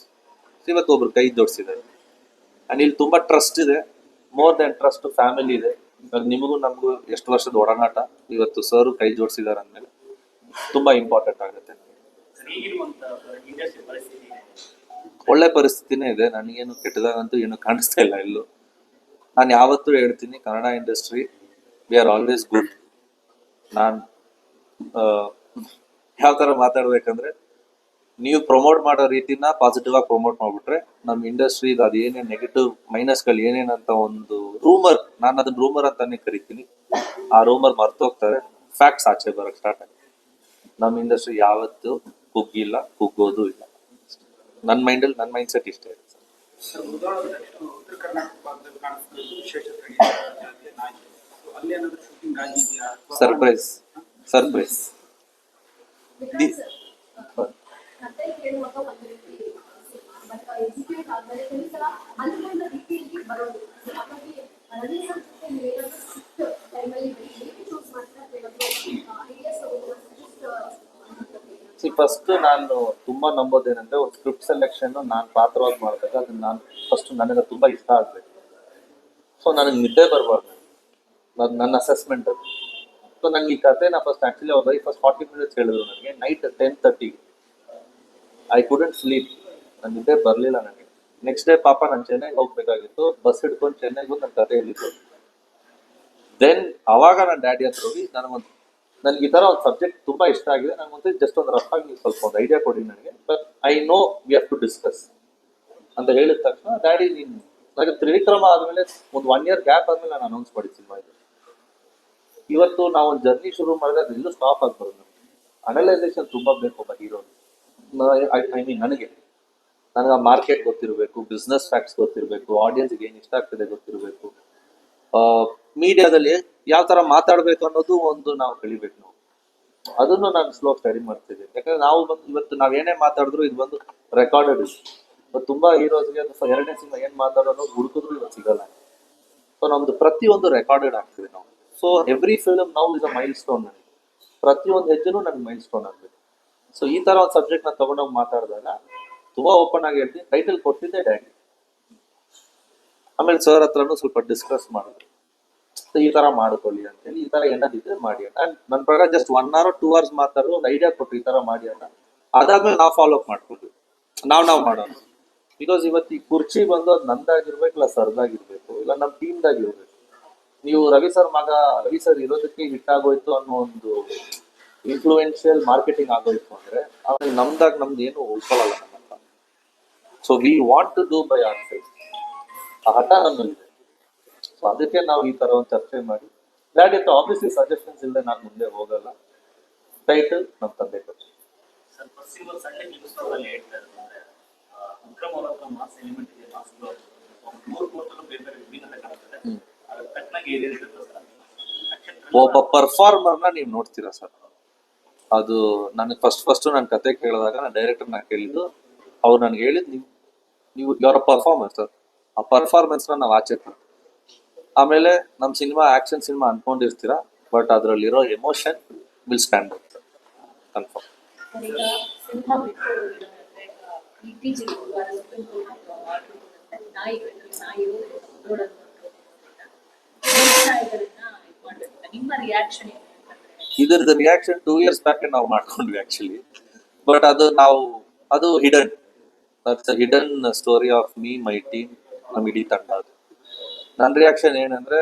ಇವತ್ತು ಒಬ್ರು ಕೈ ಜೋಡಿಸಿದ್ದಾರೆ. ಅಂಡ್ ಇಲ್ಲಿ ತುಂಬಾ ಟ್ರಸ್ಟ್ ಇದೆ. ಮೋರ್ ದನ್ ಟ್ರಸ್ಟ್ ಫ್ಯಾಮಿಲಿ ಇದೆ. ಇವಾಗ ನಿಮಗೂ ನಮಗೂ ಎಷ್ಟು ವರ್ಷದ ಒಡನಾಟ? ಇವತ್ತು ಸರ್ ಕೈ ಜೋಡಿಸಿದ್ದಾರೆ ಅಂದಮೇಲೆ ತುಂಬಾ ಇಂಪಾರ್ಟೆಂಟ್ ಆಗುತ್ತೆ. ಒಳ್ಳೆ ಪರಿಸ್ಥಿತಿನೇ ಇದೆ. ನನಗೇನು ಕೆಟ್ಟದಾಗಂತೂ ಏನು ಕಾಣಿಸ್ತಾ ಇಲ್ಲ ಇಲ್ಲೂ. ನಾನು ಯಾವತ್ತೂ ಹೇಳ್ತೀನಿ, Kannada industry we are always good ನಾನು ಯಾವ ಥರ ಮಾತಾಡ್ಬೇಕಂದ್ರೆ ನೀವು ಪ್ರಮೋಟ್ ಮಾಡೋ ರೀತಿನ ಪಾಸಿಟಿವ್ ಆಗಿ ಪ್ರಮೋಟ್ ಮಾಡ್ಬಿಟ್ರೆ ನಮ್ಮ ಇಂಡಸ್ಟ್ರಿ ಅದು ಏನೇನು ನೆಗೆಟಿವ್ ಮೈನಸ್ಗಳು ಏನೇನಂತ ಒಂದು ರೂಮರ್ ನಾನು ಅದನ್ನ ರೂಮರ್ ಅಂತಾನೆ ಕರಿತೀನಿ. ಆ ರೂಮರ್ ಮರ್ತೋಗ್ತಾರೆ ಫ್ಯಾಕ್ಟ್ಸ್ ಆಚೆ ಬರಕ್ ಸ್ಟಾರ್ಟ್ ಆಗುತ್ತೆ ನಮ್ಮ ಇಂಡಸ್ಟ್ರಿ ಯಾವತ್ತು ಕುಗ್ಗಿಲ್ಲ ಕುಗ್ಗೋದು ಇಲ್ಲ. ನನ್ನ ಮೈಂಡಲ್ಲಿ ನನ್ನ ಮೈಂಡ್ ಸೆಟ್ ಇಷ್ಟೇ. ಇದೆ ಸರ್ಪ್ರೈಸ್ ಸರ್ಪ್ರೈಸ್ ಕತೆ ಕೇಳುವಾಗ ಒಂದು ರೀತಿ ಬಟ್ ಎಜುಕೇಟ್ ಆದ್ಮೇಲೆ ಕೆಲಸ ಅನ್ಕೊಂಡ ರೀತಿಯಲ್ಲಿ ಬರೋದು. ಹಾಗಾಗಿ ಸರ್ ಜೊತೆ ಏನಾದ್ರು ಸಿಕ್ಟ್ ಟೈಮಲ್ಲಿ ಚೂಸ್ ಮಾಡ್ತಾರೆ ಐಡಿಯಾಸ್ ಸಿ ಫಸ್ಟ್ ನಾನು ತುಂಬಾ ನಂಬೋದೇನಂದ್ರೆ ಒಂದು ಸ್ಕ್ರಿಪ್ಟ್ ಸೆಲೆಕ್ಷನ್ ನಾನು ಪಾತ್ರವಾಗಿ ಮಾಡಿದಾಗ ಅದನ್ನ ನಾನು ಫಸ್ಟ್ ನನಗೆ ತುಂಬಾ ಇಷ್ಟ ಆಗ್ಬೇಕು. ಸೊ ನನಗೆ ನಿದ್ದೆ ಬರಬಾರ್ದು. ಅದು ನನ್ನ ಅಸೆಸ್ಮೆಂಟ್ ಅದು. ಸೊ ನನಗೆ ಈ ಕಥೆನ ಫಸ್ಟ್ ಆಕ್ಚುಲಿ ಅವ್ರ ಫಸ್ಟ್ ಫಾರ್ಟಿ ಮಿನಿಟ್ಸ್ ಹೇಳಿದ್ರು ನನಗೆ. ನೈಟ್ ಟೆನ್ ತರ್ಟಿಗೆ ಐ ಕುಡೆಂಟ್ ಸ್ಲೀಪ್ ನನ್ನ ನಿದ್ದೆ ಬರಲಿಲ್ಲ ನನಗೆ. ನೆಕ್ಸ್ಟ್ ಡೇ ಪಾಪ ನಾನು ಚೆನ್ನೈಗೆ ಹೋಗ್ಬೇಕಾಗಿತ್ತು. ಬಸ್ ಹಿಡ್ಕೊಂಡು ಚೆನ್ನೈಗೆ ನನ್ನ ಹೇಳಿದ್ದು. ದೆನ್ ಅವಾಗ ನನ್ನ ಡ್ಯಾಡಿ ಹತ್ರ ಹೋಗಿ ನನಗೊಂದು ನನಗೆ ಈ ಥರ ಒಂದು ಸಬ್ಜೆಕ್ಟ್ ತುಂಬ ಇಷ್ಟ ಆಗಿದೆ. ನನಗೊಂದು ಜಸ್ಟ್ ಒಂದು ರಫ್ ಆಗಿ ಸ್ವಲ್ಪ ಒಂದು ಐಡಿಯಾ ಕೊಡಿ ನನಗೆ. But I know we have to discuss ಅಂತ ಹೇಳಿದ ತಕ್ಷಣ ಡ್ಯಾಡಿ ನೀನು ನನಗೆ ತ್ರಿವಿಕ್ರಮ ಆದಮೇಲೆ ಒಂದು ಒನ್ ಇಯರ್ ಗ್ಯಾಪ್ ಆದಮೇಲೆ ನಾನು ಅನೌನ್ಸ್ ಮಾಡಿ ಸಿನಿಮಾ ಇದು. ಇವತ್ತು ನಾವು ಒಂದು ಜರ್ನಿ ಶುರು ಮಾಡಿದ್ರೆ ಅದು ಎಲ್ಲೂ ಸ್ಟಾಪ್ ಆಗ್ಬಾರ್ದು ನಮಗೆ. ಅನಲೈಸೇಷನ್ ತುಂಬ ಬೇಕು ಒಬ್ಬ ಹೀರೋ ಐ ಮೀನ್ ನನಗೆ ನನಗೆ ಮಾರ್ಕೆಟ್ ಗೊತ್ತಿರಬೇಕು ಬಿಸ್ನೆಸ್ ಫ್ಯಾಕ್ಟ್ಸ್ ಗೊತ್ತಿರಬೇಕು ಆಡಿಯನ್ಸ್ಗೆ ಏನು ಇಷ್ಟ ಆಗ್ತದೆ ಗೊತ್ತಿರಬೇಕು. ಮೀಡಿಯಾದಲ್ಲಿ ಯಾವ ತರ ಮಾತಾಡ್ಬೇಕು ಅನ್ನೋದು ಒಂದು ನಾವು ಕಲಿಬೇಕು ನಾವು. ಅದನ್ನು ನಾನು ಸ್ಲೋ ಸ್ಟಡಿ ಮಾಡ್ತಿದ್ದೀನಿ. ಯಾಕಂದ್ರೆ ನಾವು ಬಂದು, ಇವತ್ತು ನಾವ್ ಏನೇ ಮಾತಾಡಿದ್ರು ಇದು ಬಂದು ರೆಕಾರ್ಡೆಡ್ ಇವತ್ತು ತುಂಬಾ ಹೀರೋಸ್ಗೆ ಎರಡನೇ ಸಿನಿಮಾ ಏನ್ ಮಾತಾಡೋದು ಹುಡುಕಿದ್ರು ಇವತ್ತು ಸಿಗಲ್ಲ. ಸೊ ನಮ್ದು ಪ್ರತಿಯೊಂದು ರೆಕಾರ್ಡೆಡ್ ಆಗ್ತಿದೆ ನಾವು. ಸೊ ಎವ್ರಿ ಫಿಲ್ಮ್ ನಾವು ಇಸ್ ಮೈಲ್ ಸ್ಟೋನ್ ನನಗೆ ಪ್ರತಿಯೊಂದು ಹೆಜ್ಜೆನೂ ನನ್ಗೆ ಮೈಲ್ ಸ್ಟೋನ್ ಆಗ್ಬೇಕು. ಸೊ ಈ ತರ ಒಂದು ಸಬ್ಜೆಕ್ಟ್ನ ತಗೊಂಡೋಗಿ ಮಾತಾಡಿದಾಗ ತುಂಬಾ ಓಪನ್ ಆಗಿ ಹೇಳ್ತೀನಿ. ಟೈಟಲ್ ಕೊಟ್ಟಿದ್ದೆ ಡ್ಯಾಡಿ. ಆಮೇಲೆ ಸರ್ ಹತ್ರನೂ ಸ್ವಲ್ಪ ಡಿಸ್ಕಸ್ ಮಾಡಿದ್ರು. ಈ ತರ ಮಾಡ್ಕೊಳ್ಳಿ ಅಂತೇಳಿ ಈ ತರ ಏನಾದಿದ್ರೆ ಮಾಡಿ ಅಂತ. ನನ್ನ ಪ್ರಕಾರ just one hour two hours ಮಾತಾಡೋದು ಒಂದು ಐಡಿಯಾ ಕೊಟ್ಟು ಈ ತರ ಮಾಡಿ ಅಂತ. ಅದಾದ್ಮೇಲೆ ನಾವು ಫಾಲೋ ಅಪ್ ಮಾಡ್ಕೊಂಡ್ವಿ ನಾವ್ ನಾವ್ ಮಾಡೋಣ. ಬಿಕಾಸ್ ಇವತ್ತು ಈ ಕುರ್ಚಿ ಬಂದು ಅದು ನಂದಾಗಿರ್ಬೇಕು, ಇಲ್ಲ ಸರ್ದಾಗಿರ್ಬೇಕು, ಇಲ್ಲ ನಮ್ಮ ಟೀಮ್ದಾಗಿರ್ಬೇಕು ನೀವು ರವಿ ಸರ್ ಮಗ ರವಿ ಸರ್ ಇರೋದಕ್ಕೆ ಹಿಟ್ ಆಗೋಯ್ತು ಅನ್ನೋ ಒಂದು ಇನ್ಫ್ಲೂಯೆನ್ಷಿಯಲ್ ಮಾರ್ಕೆಟಿಂಗ್ ಆಗೋಯ್ತು ಅಂದ್ರೆ ಆಮೇಲೆ ನಮ್ದಾಗ ನಮ್ದು ಏನು ಉಳ್ಕೊಳ್ಳಲ್ಲ ನಮ್ಮಂತ. So we want to do by ourselves ಆ ಹಠ ನನ್ನಲ್ಲಿದೆ ಸೊ ಅದಕ್ಕೆ ನಾವು ಈ ತರ ಒಂದು ಚರ್ಚೆ ಮಾಡಿ. ದಾಟ್ ಇತ್ತು ಆಬ್ವಿಯಸ್ಲಿ ಸಜೆಷನ್ಸ್ ಇಲ್ಲದೆ ನಾನು ಮುಂದೆ ಹೋಗಲ್ಲ. ಟೈಟಲ್ ನಮ್ಮ ತಂದೆ ಖರ್ಚು ಇದೆ ಒಬ್ಬ ಪರ್ಫಾರ್ಮರ್ನ ನೀವು ನೋಡ್ತೀರಾ ಸರ್? ಅದು ನನಗೆ ಫಸ್ಟ್ ಫಸ್ಟ್ ನನ್ನ ಕತೆ ಕೇಳಿದಾಗ ನಾನು ಡೈರೆಕ್ಟರ್ನ ಕೇಳಿದ್ದು, ಅವ್ರು ನನಗೆ ಹೇಳಿದ್ ನೀವು ನೀವು ಇವರ ಪರ್ಫಾರ್ಮೆನ್ಸ್ ಸರ್ ಆ ಪರ್ಫಾರ್ಮೆನ್ಸ್ನ ನಾವು ಆಚೆ. ಆಮೇಲೆ ನಮ್ಮ ಸಿನಿಮಾ ಆಕ್ಷನ್ ಸಿನಿಮಾ ಅನ್ಕೊಂಡಿರ್ತೀರಾ ಬಟ್ ಅದರಲ್ಲಿರೋ emotion will stand out confirm ನಿಮ್ಮ ರಿಯಾಕ್ಷನ್ ಇದ್ರದ್ದು ರಿಯಾಕ್ಷನ್ ಟೂ ಇಯರ್ಸ್ ಬ್ಯಾಕ್ ನಾವು ಮಾಡ್ಕೊಂಡ್ವಿ ಆಕ್ಚುಲಿ ಬಟ್ ಅದು ನಾವು, ಅದು hidden that's hidden story of me my team ನಮ್ಮ ಇಡೀ ತಂಡ ಅದು. ನನ್ನ ರಿಯಾಕ್ಷನ್ ಏನಂದ್ರೆ,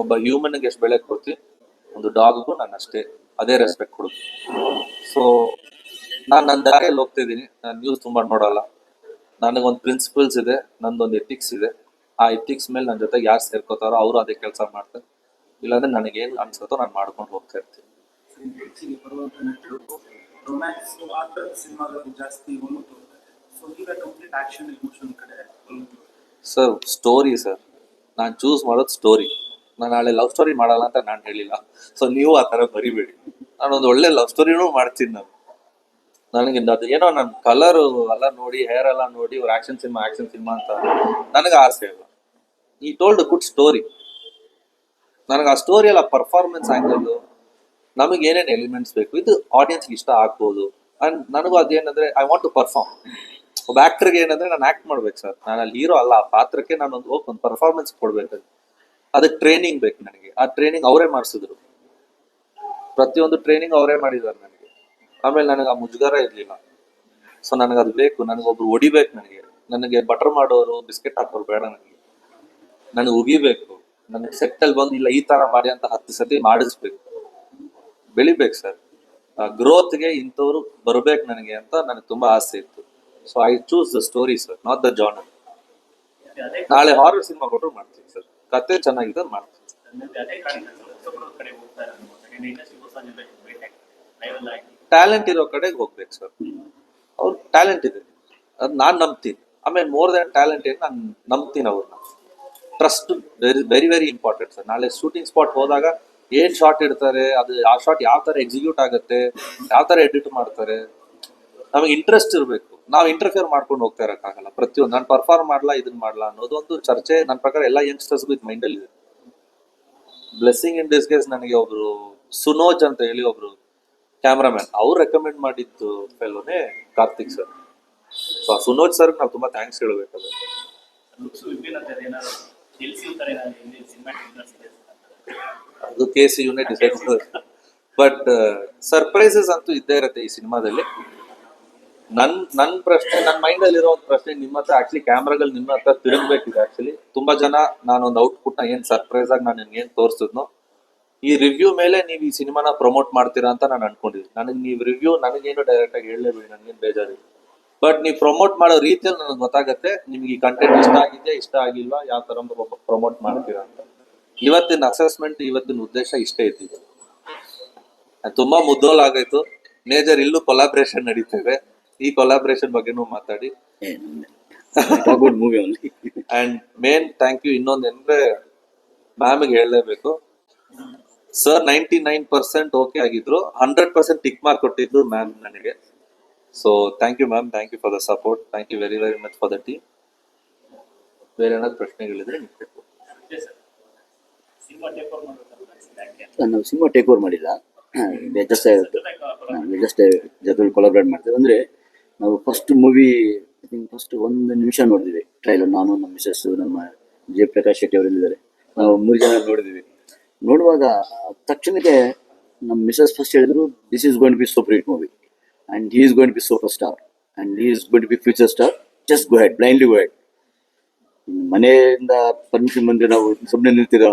ಒಬ್ಬ ಹ್ಯೂಮನ್ಗೆ ಎಷ್ಟು ಬೆಲೆ ಕೊಡ್ತೀನಿ ಒಂದು ಡಾಗ್ಗೂ ನಾನು ಅಷ್ಟೇ, ಅದೇ ರೆಸ್ಪೆಕ್ಟ್ ಕೊಡೋದು. ಸೊ ನಾನು ನನ್ನ ದಾರಿಯಲ್ಲಿ ಹೋಗ್ತಿದ್ದೀನಿ ನಾನು ನ್ಯೂಸ್ ತುಂಬ ನೋಡಲ್ಲ. ನನಗೊಂದು ಪ್ರಿನ್ಸಿಪಲ್ಸ್ ಇದೆ, ನಂದೊಂದು ಎಥಿಕ್ಸ್ ಇದೆ. ಆ ಎಥಿಕ್ಸ್ ಮೇಲೆ ನನ್ನ ಜೊತೆ ಯಾರು ಸೇರ್ಕೋತಾರೋ ಅವರು ಅದೇ ಕೆಲಸ ಮಾಡ್ತಾರೆ. ಇಲ್ಲಾಂದ್ರೆ ಏನು ಅನ್ಸುತ್ತೋ ನಾನು ಮಾಡ್ಕೊಂಡು ಹೋಗ್ತಾ ಇರ್ತೀನಿ. ಇತ್ತೀಚೆಗೆ ಬರುವಂತ ನಟರು ರೊಮ್ಯಾನ್ಸ್ ಆ ಥರದ ಸಿನಿಮಾಗಳು ಜಾಸ್ತಿ ಒಲವು ತೋರ್ತಾರೆ. ಸೊ ಈಗ ಕಂಪ್ಲೀಟ್ ಆಕ್ಷನ್ ಇಮೋಷನ್ ಕಡೆ ಸರ್ ಸ್ಟೋರಿ ಸರ್ ನಾನು ಚೂಸ್ ಮಾಡೋದು ಸ್ಟೋರಿ ನಾನು ನಾಳೆ ಲವ್ ಸ್ಟೋರಿ ಮಾಡಲ್ಲ ಅಂತ ನಾನು ಹೇಳಿಲ್ಲ. ಸೊ ನೀವು ಆ ಥರ ಬರಿಬೇಡಿ. ಒಂದು ಒಳ್ಳೆ ಲವ್ ಸ್ಟೋರಿನೂ ಮಾಡ್ತೀನಿ ನಾನು. ನನಗೆ ಅದು ಏನೋ ನನ್ನ ಕಲರ್ ಎಲ್ಲ ನೋಡಿ ಹೇರ್ ಎಲ್ಲ ನೋಡಿ ಅವ್ರ ಆಕ್ಷನ್ ಸಿನಿಮಾ ಆಕ್ಷನ್ ಸಿನಿಮಾ ಅಂತ ನನಗೆ ಆಸೆ ಇಲ್ಲ ಈ ಟೋಲ್ಡ್ ಗುಡ್ ಸ್ಟೋರಿ ನನಗೆ ಆ ಸ್ಟೋರಿ ಎಲ್ಲ ಪರ್ಫಾರ್ಮೆನ್ಸ್ ಆ್ಯಂಗಲ್ ನಮಗೆ ಏನೇನು ಎಲಿಮೆಂಟ್ಸ್ ಬೇಕು, ಇದು ಆಡಿಯನ್ಸ್ಗೆ ಇಷ್ಟ ಆಗ್ಬೋದು. ಅಂಡ್ ನನಗೂ ಅದೇನಂದ್ರೆ ಐ ವಾಂಟ್ ಟು ಪರ್ಫಾರ್ಮ್ ಒಬ್ಬ ಆಕ್ಟರ್ಗೆ ಏನಂದ್ರೆ, ನಾನು ಆಕ್ಟ್ ಮಾಡ್ಬೇಕು ಸರ್ ನಾನು ಅಲ್ಲಿ ಹೀರೋ ಅಲ್ಲ, ಆ ಪಾತ್ರಕ್ಕೆ ನಾನು ಒಂದು ಹೋಗಿ ಒಂದು ಪರ್ಫಾರ್ಮೆನ್ಸ್ ಕೊಡ್ಬೇಕು. ಅದಕ್ಕೆ ಟ್ರೈನಿಂಗ್ ಬೇಕು ನನಗೆ. ಆ ಟ್ರೈನಿಂಗ್ ಅವರೇ ಮಾಡಿಸಿದ್ರು. ಪ್ರತಿಯೊಂದು ಟ್ರೈನಿಂಗ್ ಅವರೇ ಮಾಡಿದ್ದಾರೆ ನನಗೆ. ಆಮೇಲೆ ನನಗೆ ಆ ಮುಜುಗರ ಇರಲಿಲ್ಲ. ಸೊ ನನಗೆ ಅದು ಬೇಕು. ನನಗೊಬ್ರು ಹೊಡಿಬೇಕು ನನಗೆ. ನನಗೆ ಬಟರ್ ಮಾಡೋರು ಬಿಸ್ಕೆಟ್ ಹಾಕೋರು ಬೇಡ ನನಗೆ. ನನಗೆ ಉಗಿಬೇಕು. ನನಗೆ ಸೆಟ್ಟಲ್ಲಿ ಬಂದು ಇಲ್ಲ ಈ ತರ ಮಾಡಿ ಅಂತ ಹತ್ತು ಸತಿ ಮಾಡಿಸ್ಬೇಕು. ಬೆಳಿಬೇಕು ಸರ್ ಗ್ರೋತ್ಗೆ ಇಂಥವ್ರು ಬರ್ಬೇಕು ನನಗೆ ಅಂತ ನನಗೆ ತುಂಬಾ ಆಸೆ ಇತ್ತು. So I choose the story sir not the genre ನಾಳೆ ಹಾರರ್ ಸಿನಿಮಾ ಕೊಟ್ಟರು ಮಾಡ್ತೀನಿ ಸರ್ ಕತೆ ಚೆನ್ನಾಗಿದೆ ಮಾಡ್ತೀನಿ. ಟ್ಯಾಲೆಂಟ್ ಇರೋ ಕಡೆಗೆ ಹೋಗ್ಬೇಕು ಸರ್ ಅವ್ರು ಟ್ಯಾಲೆಂಟ್ ಇದೆ. ಅದು ನಾನು ನಂಬ್ತೀನಿ. ಆಮೇಲೆ ಮೋರ್ ದನ್ ಟ್ಯಾಲೆಂಟ್ ಏನು, ನಾನು ನಂಬ್ತೀನಿ ಅವ್ರನ್ನ. Trust very very very important sir ನಾಳೆ ಶೂಟಿಂಗ್ ಸ್ಪಾಟ್ ಹೋದಾಗ ಏನ್ ಶಾಟ್ ಇಡ್ತಾರೆ, ಅದು ಆ ಶಾಟ್ ಯಾವ ಥರ ಎಕ್ಸಿಕ್ಯೂಟ್ ಆಗುತ್ತೆ, ಯಾವ ಥರ ಎಡಿಟ್ ಮಾಡ್ತಾರೆ, ನಮಗೆ ಇಂಟ್ರೆಸ್ಟ್ ಇರಬೇಕು. ನಾವು ಇಂಟರ್ಫಿಯರ್ ಮಾಡ್ಕೊಂಡು ಹೋಗ್ತಾ ಇರೋಕ್ಕಾಗಲ್ಲ. ಪ್ರತಿಯೊಂದು ನಾನು ಪರ್ಫಾರ್ಮ್ ಮಾಡಲ್ಲ ಇದನ್ನ ಮಾಡಲ್ಲ ಅನ್ನೋದು ಒಂದು ಚರ್ಚೆ ನನ್ನ ಪ್ರಕಾರ ಎಲ್ಲ ಯಂಗ್ಸ್ಟರ್ಸ್ಗೂ ಇದು ಮೈಂಡಲ್ಲಿ ಇದೆ. ಬ್ಲೆಸ್ಸಿಂಗ್ ಇನ್ ಡಿಸ್ಗೇಸ್ ನನಗೆ ಒಬ್ರು ಸುನೋಜ್ ಅಂತ ಹೇಳಿ ಒಬ್ರು ಕ್ಯಾಮ್ರಾಮ್ಯಾನ್ ಅವ್ರು ರೆಕಮೆಂಡ್ ಮಾಡಿದ್ದು ಫೆಲೋನೇ Karthik sir so Sunoj sir ನಾವು ತುಂಬಾ ಥ್ಯಾಂಕ್ಸ್ ಹೇಳ್ಬೇಕದು. ಅದು ಕೆ ಸಿ ಯುನೇ ಬಟ್ ಸರ್ಪ್ರೈಸಸ್ ಅಂತೂ ಇದ್ದೇ ಇರುತ್ತೆ ಈ ಸಿನಿಮಾದಲ್ಲಿ. ನನ್ ನನ್ನ ಪ್ರಶ್ನೆ ನನ್ನ ಮೈಂಡ್ ಅಲ್ಲಿ ಇರೋ ಒಂದು ಪ್ರಶ್ನೆ ನಿಮ್ಮ ಹತ್ರ ಆಕ್ಚುಲಿ ಕ್ಯಾಮ್ರಾಗಳು ನಿಮ್ಮ ಹತ್ರ ತಿರುಗಬೇಕಿದೆ ಆಕ್ಚುಲಿ ತುಂಬಾ ಜನ ನಾನೊಂದು ಔಟ್ಪುಟ್ನ ಏನ್ ಸರ್ಪ್ರೈಸ್ ಆಗಿ ನಾನು ಏನ್ ತೋರಿಸಿದ್ನೋ, ಈ ರಿವ್ಯೂ ಮೇಲೆ ನೀವು ಈ ಸಿನಿಮಾನ ಪ್ರಮೋಟ್ ಮಾಡ್ತೀರಾ ಅಂತ ನಾನು ಅನ್ಕೊಂಡಿದ್ದೀನಿ. ನನಗೆ ನೀವು ರಿವ್ಯೂ ನನಗೇನು ಡೈರೆಕ್ಟ್ ಆಗಿ ಹೇಳಲೇಬೇಡಿ, ನನಗೇನು ಬೇಜಾರಿಲ್ಲ. ಬಟ್ ನೀವು ಪ್ರಮೋಟ್ ಮಾಡೋ ರೀತಿಯಲ್ಲಿ ನನಗೆ ಗೊತ್ತಾಗುತ್ತೆ. ನಿಮ್ಗೆ ಈ ಕಂಟೆಂಟ್ ಇಷ್ಟ ಆಗಿದೆಯಾ ಇಷ್ಟ ಆಗಿಲ್ವಾ ಯಾವ ತರ ಪ್ರಮೋಟ್ ಮಾಡ್ತೀರಾ ಅಂತ. ಇವತ್ತಿನ ಅಸೆಸ್ಮೆಂಟ್ ಇವತ್ತಿನ ಉದ್ದೇಶ ಇಷ್ಟೇ ಇದ್ದಿದ್ದು ಅದ್ ತುಂಬಾ ಮುದ್ದೋಲ್ ಆಗೋಯ್ತು ಮೇಜರ್ ಇಲ್ಲೂ ಕೊಲಾಬ್ರೇಷನ್ ನಡೀತೇವೆ ಈ ಕೊಲಾಬ್ರೇಷನ್ ಬಗ್ಗೆನೂ ಮಾತಾಡಿ. Good movie and main thank you ಇನ್ನೊಂದು ಏನಂದ್ರೆ ಮ್ಯಾಮ್ಗೆ ಹೇಳಲೇಬೇಕು. Sir ninety nine percent okay ಆಗಿದ್ರು. ಹಂಡ್ರೆಡ್ ಪರ್ಸೆಂಟ್ ಟಿಕ್ ಮಾರ್ಕ್ ಕೊಟ್ಟಿದ್ರು ಮ್ಯಾಮ್ ನನಗೆ. So thank you ma'am thank you for the support thank you very very much for the team ಬೇರೆ ಏನಾದ್ರು ಪ್ರಶ್ನೆಗಳಿದ್ರೆ ನಿಮ್ಗೆ ಸರ್ ಸಿನಿಮಾ ಟೇಕ್ ಓವರ್ ಮಾಡ್ಬೇಕಂತ ಯಾಕೆ ನಾವು cinema take over ಮಾಡಿಲ್ಲ ಜಸ್ಟ್ ಜಸ್ಟ್ ಜೊತೆ ಕೊಲಾಬ್ರೇಟ್ ಮಾಡ್ತೇವೆ. ಅಂದರೆ ನಾವು first movie I think first ಒಂದು ನಿಮಿಷ ನೋಡಿದ್ವಿ. ಟ್ರೈಲರ್ ನಾನು ನಮ್ಮ ಮಿಸಸ್ ನಮ್ಮ ಜಯಪ್ರಕಾಶ್ ಶೆಟ್ಟಿ ಅವರಿದ್ದಾರೆ. ನಾವು ಮೂರು ಜನ ನೋಡಿದ್ವಿ. ನೋಡುವಾಗ ತಕ್ಷಣಕ್ಕೆ ನಮ್ಮ ಮಿಸಸ್ ಫಸ್ಟ್ ಹೇಳಿದ್ರು this is going to be super hit movie and is going to be super star and is is to be future star just go ahead, blindly go ahead. ಮನೆಯಿಂದ ಪರ್ಮಿಷನ್ ಬಂದ್ರೆ ನಾವು ಸುಮ್ಮನೆ ನಿಲ್ತಿರೋ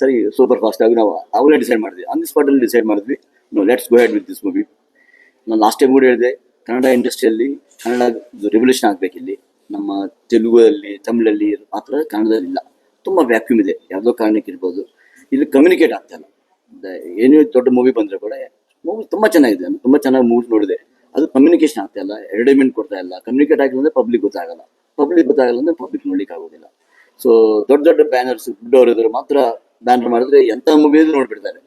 ಸರಿ super fast ಆಗಿ ನಾವು ಅವರೇ decide ಮಾಡಿದ್ವಿ. On the ಸ್ಪಾಟಲ್ಲಿ ಡಿಸೈಡ್ ಮಾಡಿದ್ವಿ. No let's go ahead with this movie ನಾನು ಲಾಸ್ಟ್ ಟೈಮ್ ಕೂಡ ಹೇಳಿದೆ ಕನ್ನಡ ಇಂಡಸ್ಟ್ರಿಯಲ್ಲಿ ಕನ್ನಡ ರೆವಲ್ಯೂಷನ್ ಆಗಬೇಕು ಇಲ್ಲಿ. ನಮ್ಮ ತೆಲುಗಲ್ಲಿ ತಮಿಳಲ್ಲಿ ಮಾತ್ರ ಕನ್ನಡದಲ್ಲಿ ಇಲ್ಲ. ತುಂಬ ವ್ಯಾಕ್ಯೂಮ್ ಇದೆ. ಯಾವುದೋ ಕಾರಣಕ್ಕೆ ಇರ್ಬೋದು. ಇಲ್ಲಿ ಕಮ್ಯುನಿಕೇಟ್ ಆಗ್ತಾ ಇಲ್ಲ. ಏನೇ ದೊಡ್ಡ ಮೂವಿ ಬಂದರೆ ಕೂಡ ಮೂವಿ ತುಂಬ ಚೆನ್ನಾಗಿದೆ. ನಾನು ತುಂಬ ಚೆನ್ನಾಗಿ ಮೂವಿ ನೋಡಿದೆ. ಅದು ಕಮ್ಯುನಿಕೇಶನ್ ಆಗ್ತಾ ಇಲ್ಲ ಅಡ್ವರ್ಟೈಸ್ಮೆಂಟ್ ಕೊಡ್ತಾ ಇಲ್ಲ. ಕಮ್ಯುನಿಕೇಟ್ ಆಗಿಲ್ಲ ಅಂದ್ರೆ ಪಬ್ಲಿಕ್ ಗೊತ್ತಾಗಲ್ಲ. ಪಬ್ಲಿಕ್ ಗೊತ್ತಾಗಲ್ಲ ಅಂದ್ರೆ ಪಬ್ಲಿಕ್ ನೋಡ್ಲಿಕ್ಕೆ ಆಗೋದಿಲ್ಲ. ಸೊ ದೊಡ್ಡ ದೊಡ್ಡ ಬ್ಯಾನರ್ಸ್ ದೊಡ್ಡವರು ಇದ್ರು ಮಾತ್ರ ಬ್ಯಾನರ್ ಮಾಡಿದ್ರೆ ಎಂಥ ಮೂವಿ ನೋಡ್ಬಿಡ್ತಾರೆ.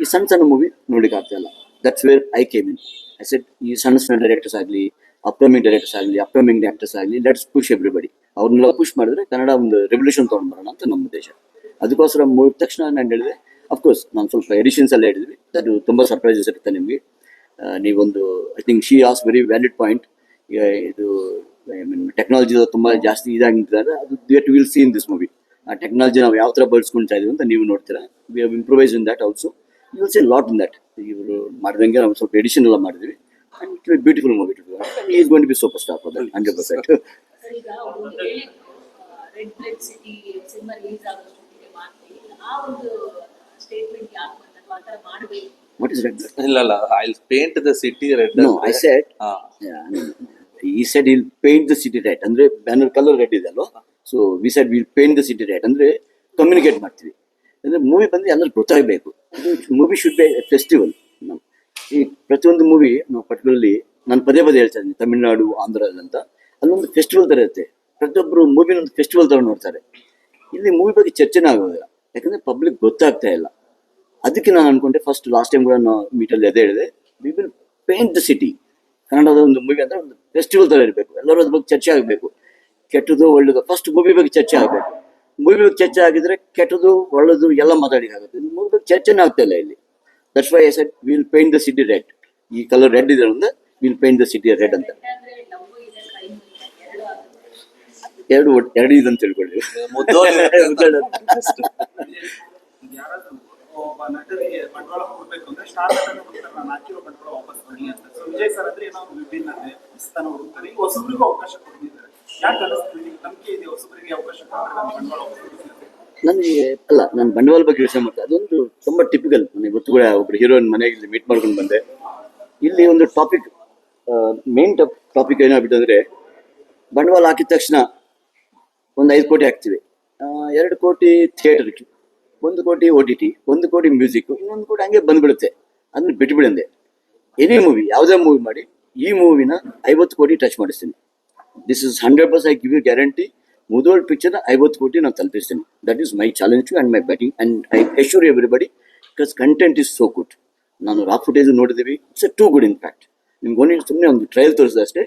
ಈ ಸಣ್ಣ ಸಣ್ಣ ಮೂವಿ ನೋಡ್ಲಿಕ್ಕೆ ಆಗ್ತಾ ಇಲ್ಲ. That's where I came in I said ಈ ಸಣ್ಣ ಸಣ್ಣ ಡೈರೆಕ್ಟರ್ಸ್ ಆಗಲಿ ಅಪ್ಕಮಿಂಗ್ ಡೈರೆಕ್ಟರ್ಸ್ ಆಗಲಿ ಅಪ್ಕಮಿಂಗ್ ಆಕ್ಟರ್ಸ್ ಆಗಲಿ ಲೆಟ್ಸ್ ಪುಷ್ ಎವ್ರಿಬಡಿ ಅವ್ರನ್ನೆಲ್ಲ ಪುಷ್ ಮಾಡಿದ್ರೆ ಕನ್ನಡ ಒಂದು ರೆವಲ್ಯೂಷನ್ ತೊಗೊಂಡು ಬರೋಣ ಅಂತ ನಮ್ಮ ಉದ್ದೇಶ. ಅದಕ್ಕೋಸ್ಕರ ಮುಗಿದ ತಕ್ಷಣ ನಾನು ಹೇಳಿದೆ ಅಫ್ಕೋರ್ಸ್ ನಾನು ಸ್ವಲ್ಪ ಎಡಿಷನ್ಸ್ ಎಲ್ಲ ಹೇಳಿದ್ವಿ. ಅದು ತುಂಬ ಸರ್ಪ್ರೈಸಸ್ ಇರುತ್ತೆ ನಿಮಗೆ. ನೀವೊಂದು I think she has very valid point ಈಗ ಇದು ಐ ಮೀನ್ ಟೆಕ್ನಾಲಜಿ ತುಂಬ ಜಾಸ್ತಿ ಇದಾಗಿದ್ದಾರೆ ಅದು it will seen this movie ಆ ಟೆಕ್ನಾಲಜಿ ನಾವು ಯಾವ ಥರ ಬಳಸ್ಕೊಳ್ತಾ ಇದೀವಿ ಅಂತ ನೀವು ನೋಡ್ತೀರಾ. We have improvise in that also you will see lot in that ಇವರು ಮಾಡಿದಂಗೆ ನಾವು ಸ್ವಲ್ಪ ಎಡಿಷನ್ ಎಲ್ಲ ಮಾಡಿದ್ವಿ. And it beautiful movie is going to be super star for that hundred percent red city cinema release ಆಗೋಷ್ಟೊತ್ತಿಗೆ ಮಾಡ್ತೀವಿ ಆ ಒಂದು statement ಯಾಕೆ ಬಂದದ್ದು is red? ಇಲ್ಲ ಇಲ್ಲ I paint the city red no I said. ಹಾ. ಈ said will paint the city right ಅಂದ್ರೆ ಬ್ಯಾನರ್ ಕಲರ್ ರೆಡ್ ಇದೆ ಅಲ್ವಾ? So we said will paint the city right ಅಂದ್ರೆ ಕಮ್ಯುನಿಕೇಟ್ ಮಾಡ್ತೀವಿ. ಅಂದ್ರೆ ಮೂವಿ ಬಂದ್ರೆ ಎಲ್ಲರೂ ಗೊತ್ತಾಗಬೇಕು ಮೂವಿ ಶುಡ್ ಬಿ ಫೆಸ್ಟಿವಲ್ ಈ ಪ್ರತಿಯೊಂದು ಮೂವಿ ನಾವು ಪರ್ಟಿಕ್ಯುಲರ್ಲಿ ನಾನು ಪದೇ ಪದೇ ಹೇಳ್ತಾ ಇದ್ದೀನಿ ತಮಿಳ್ನಾಡು ಆಂಧ್ರದಲ್ಲಿ ಅಂತ. ಅಲ್ಲೊಂದು ಫೆಸ್ಟಿವಲ್ ಥರ ಇರುತ್ತೆ. ಪ್ರತಿಯೊಬ್ಬರು ಮೂವಿನ ಒಂದು ಫೆಸ್ಟಿವಲ್ ಥರ ನೋಡ್ತಾರೆ. ಇಲ್ಲಿ ಮೂವಿ ಬಗ್ಗೆ ಚರ್ಚೆನೇ ಆಗೋದಿಲ್ಲ. ಯಾಕಂದ್ರೆ ಪಬ್ಲಿಕ್ ಗೊತ್ತಾಗ್ತಾ ಇಲ್ಲ. ಅದಕ್ಕೆ ನಾನು ಅನ್ಕೊಂಡೆ ಫಸ್ಟ್ ಲಾಸ್ಟ್ ಟೈಮ್ ಕೂಡ ನಾವು ಮೀಟಲ್ಲಿ ಅದೇ ಹೇಳಿದೆ. We will paint the city ಕನ್ನಡದ ಒಂದು ಮೂವಿ ಅಂದ್ರೆ ಒಂದು ಫೆಸ್ಟಿವಲ್ ತರ ಇರಬೇಕು. ಎಲ್ಲರೂ ಅದ್ರ ಬಗ್ಗೆ ಚರ್ಚೆ ಆಗಬೇಕು. ಕೆಟ್ಟದ್ದು ಒಳ್ಳೇದು. ಫಸ್ಟ್ ಮೂವಿ ಬಗ್ಗೆ ಚರ್ಚೆ ಆಗಬೇಕು. ಮೂವಿ ಬಗ್ಗೆ ಚರ್ಚೆ ಆಗಿದ್ರೆ ಕೆಟ್ಟದು ಒಳ್ಳೇದು ಎಲ್ಲ ಮಾತಾಡಿಕಾಗುತ್ತೆ ಮೂವಿ ಬಗ್ಗೆ ಚರ್ಚೆನೇ ಆಗ್ತಾ ಇಲ್ಲ ಇಲ್ಲಿ. That's why I said will paint the city red ಈ ಕಲರ್ ರೆಡ್ ಇದೆ ಅಂದ್ರೆ will paint the city red ಅಂತ. ಎರಡು ಆಗುತ್ತೆ ಎರಡು ಇದಂತ ಎರಡು ಇದೆ ಅಂತ ತಿಳ್ಕೊಳ್ಳಿ <laughs> ಬಂಡವಾಳ ಕೊಡ್ಬೇಕು ಅಂದ್ರೆ ಸ್ಟಾರ್ ನಟನೆ ನಾನು ಹಾಕಿರೋ ಬಂಡವಾಳ ವಾಪಸ್ ಬನ್ನಿ ಅಂತ. ಸೊ ವಿಜಯ್ ಸರ್ ಅಂದ್ರೆ ಏನೋ ವಿಭಿನ್ನತೆ ಸ್ಥಾನ ಹುಡುಕ್ತಾರೆ. ಈಗ ಹೊಸಬ್ರಿಗೂ ಅವಕಾಶ ಕೊಡ್ತಿದ್ದಾರೆ. ಯಾಕೆ ಅನಿಸ್ತೀವಿ ನಿಮ್ಗೆ? ನಂಬಿಕೆ ಇದೆ ಹೊಸಬ್ರಿಗೆ ಅವಕಾಶ ಕೊಟ್ಟರೆ ಬಂಡವಾಳ ನನಗೆ, ಅಲ್ಲ, ನಾನು ಬಂಡವಾಳ ಬಗ್ಗೆ ಯೋಚನೆ ಮಾಡ್ತೆ ಅದೊಂದು ತುಂಬಾ ಟಿಪಿಕಲ್ ನನಗೆ ಗೊತ್ತು ಕೂಡ ಒಬ್ರು ಹೀರೋಯಿನ್ ಮನೆಯಲ್ಲಿ ಮೀಟ್ ಮಾಡ್ಕೊಂಡು ಬಂದೆ. ಇಲ್ಲಿ ಒಂದು ಟಾಪಿಕ್ ಮೇನ್ ಟಾಪಿಕ್ ಏನಾಗ್ಬಿಟ್ಟು ಅಂದ್ರೆ ಬಂಡವಾಳ ಹಾಕಿದ ತಕ್ಷಣ ಒಂದು ಐದು ಕೋಟಿ ಹಾಕ್ತೀವಿ. ಎರಡು ಕೋಟಿ ಥಿಯೇಟರ್ಗೆ ಒಂದು ಕೋಟಿ ಓ ಟಿ ಟಿ ಒಂದು ಕೋಟಿ ಮ್ಯೂಸಿಕ್ ಇನ್ನೊಂದು ಕೋಟಿ ಹಂಗೆ ಬಂದ್ಬಿಡುತ್ತೆ. ಅದನ್ನ ಬಿಟ್ಬಿಡಂದೆ. ಎನಿ ಮೂವಿ ಯಾವುದೇ ಮೂವಿ ಮಾಡಿ, ಈ ಮೂವಿನ ಐವತ್ತು ಕೋಟಿ ಟಚ್ ಮಾಡಿಸ್ತೀನಿ. This is hundred percent I give you guarantee Mudhol picture ಐವತ್ತು ಕೋಟಿ ನಾನು ತಲುಪಿಸ್ತೀನಿ. That is my challenge and my batting and I assure everybody because content is so good ನಾನು ರಾ ಫುಟೇಜ್ ನೋಡಿದ್ದೀವಿ it's a too good in fact ನಿಮ್ಗೆ ಒಂದು ಸುಮ್ಮನೆ ಒಂದು trial ತೋರಿಸಿದೆ ಅಷ್ಟೇ.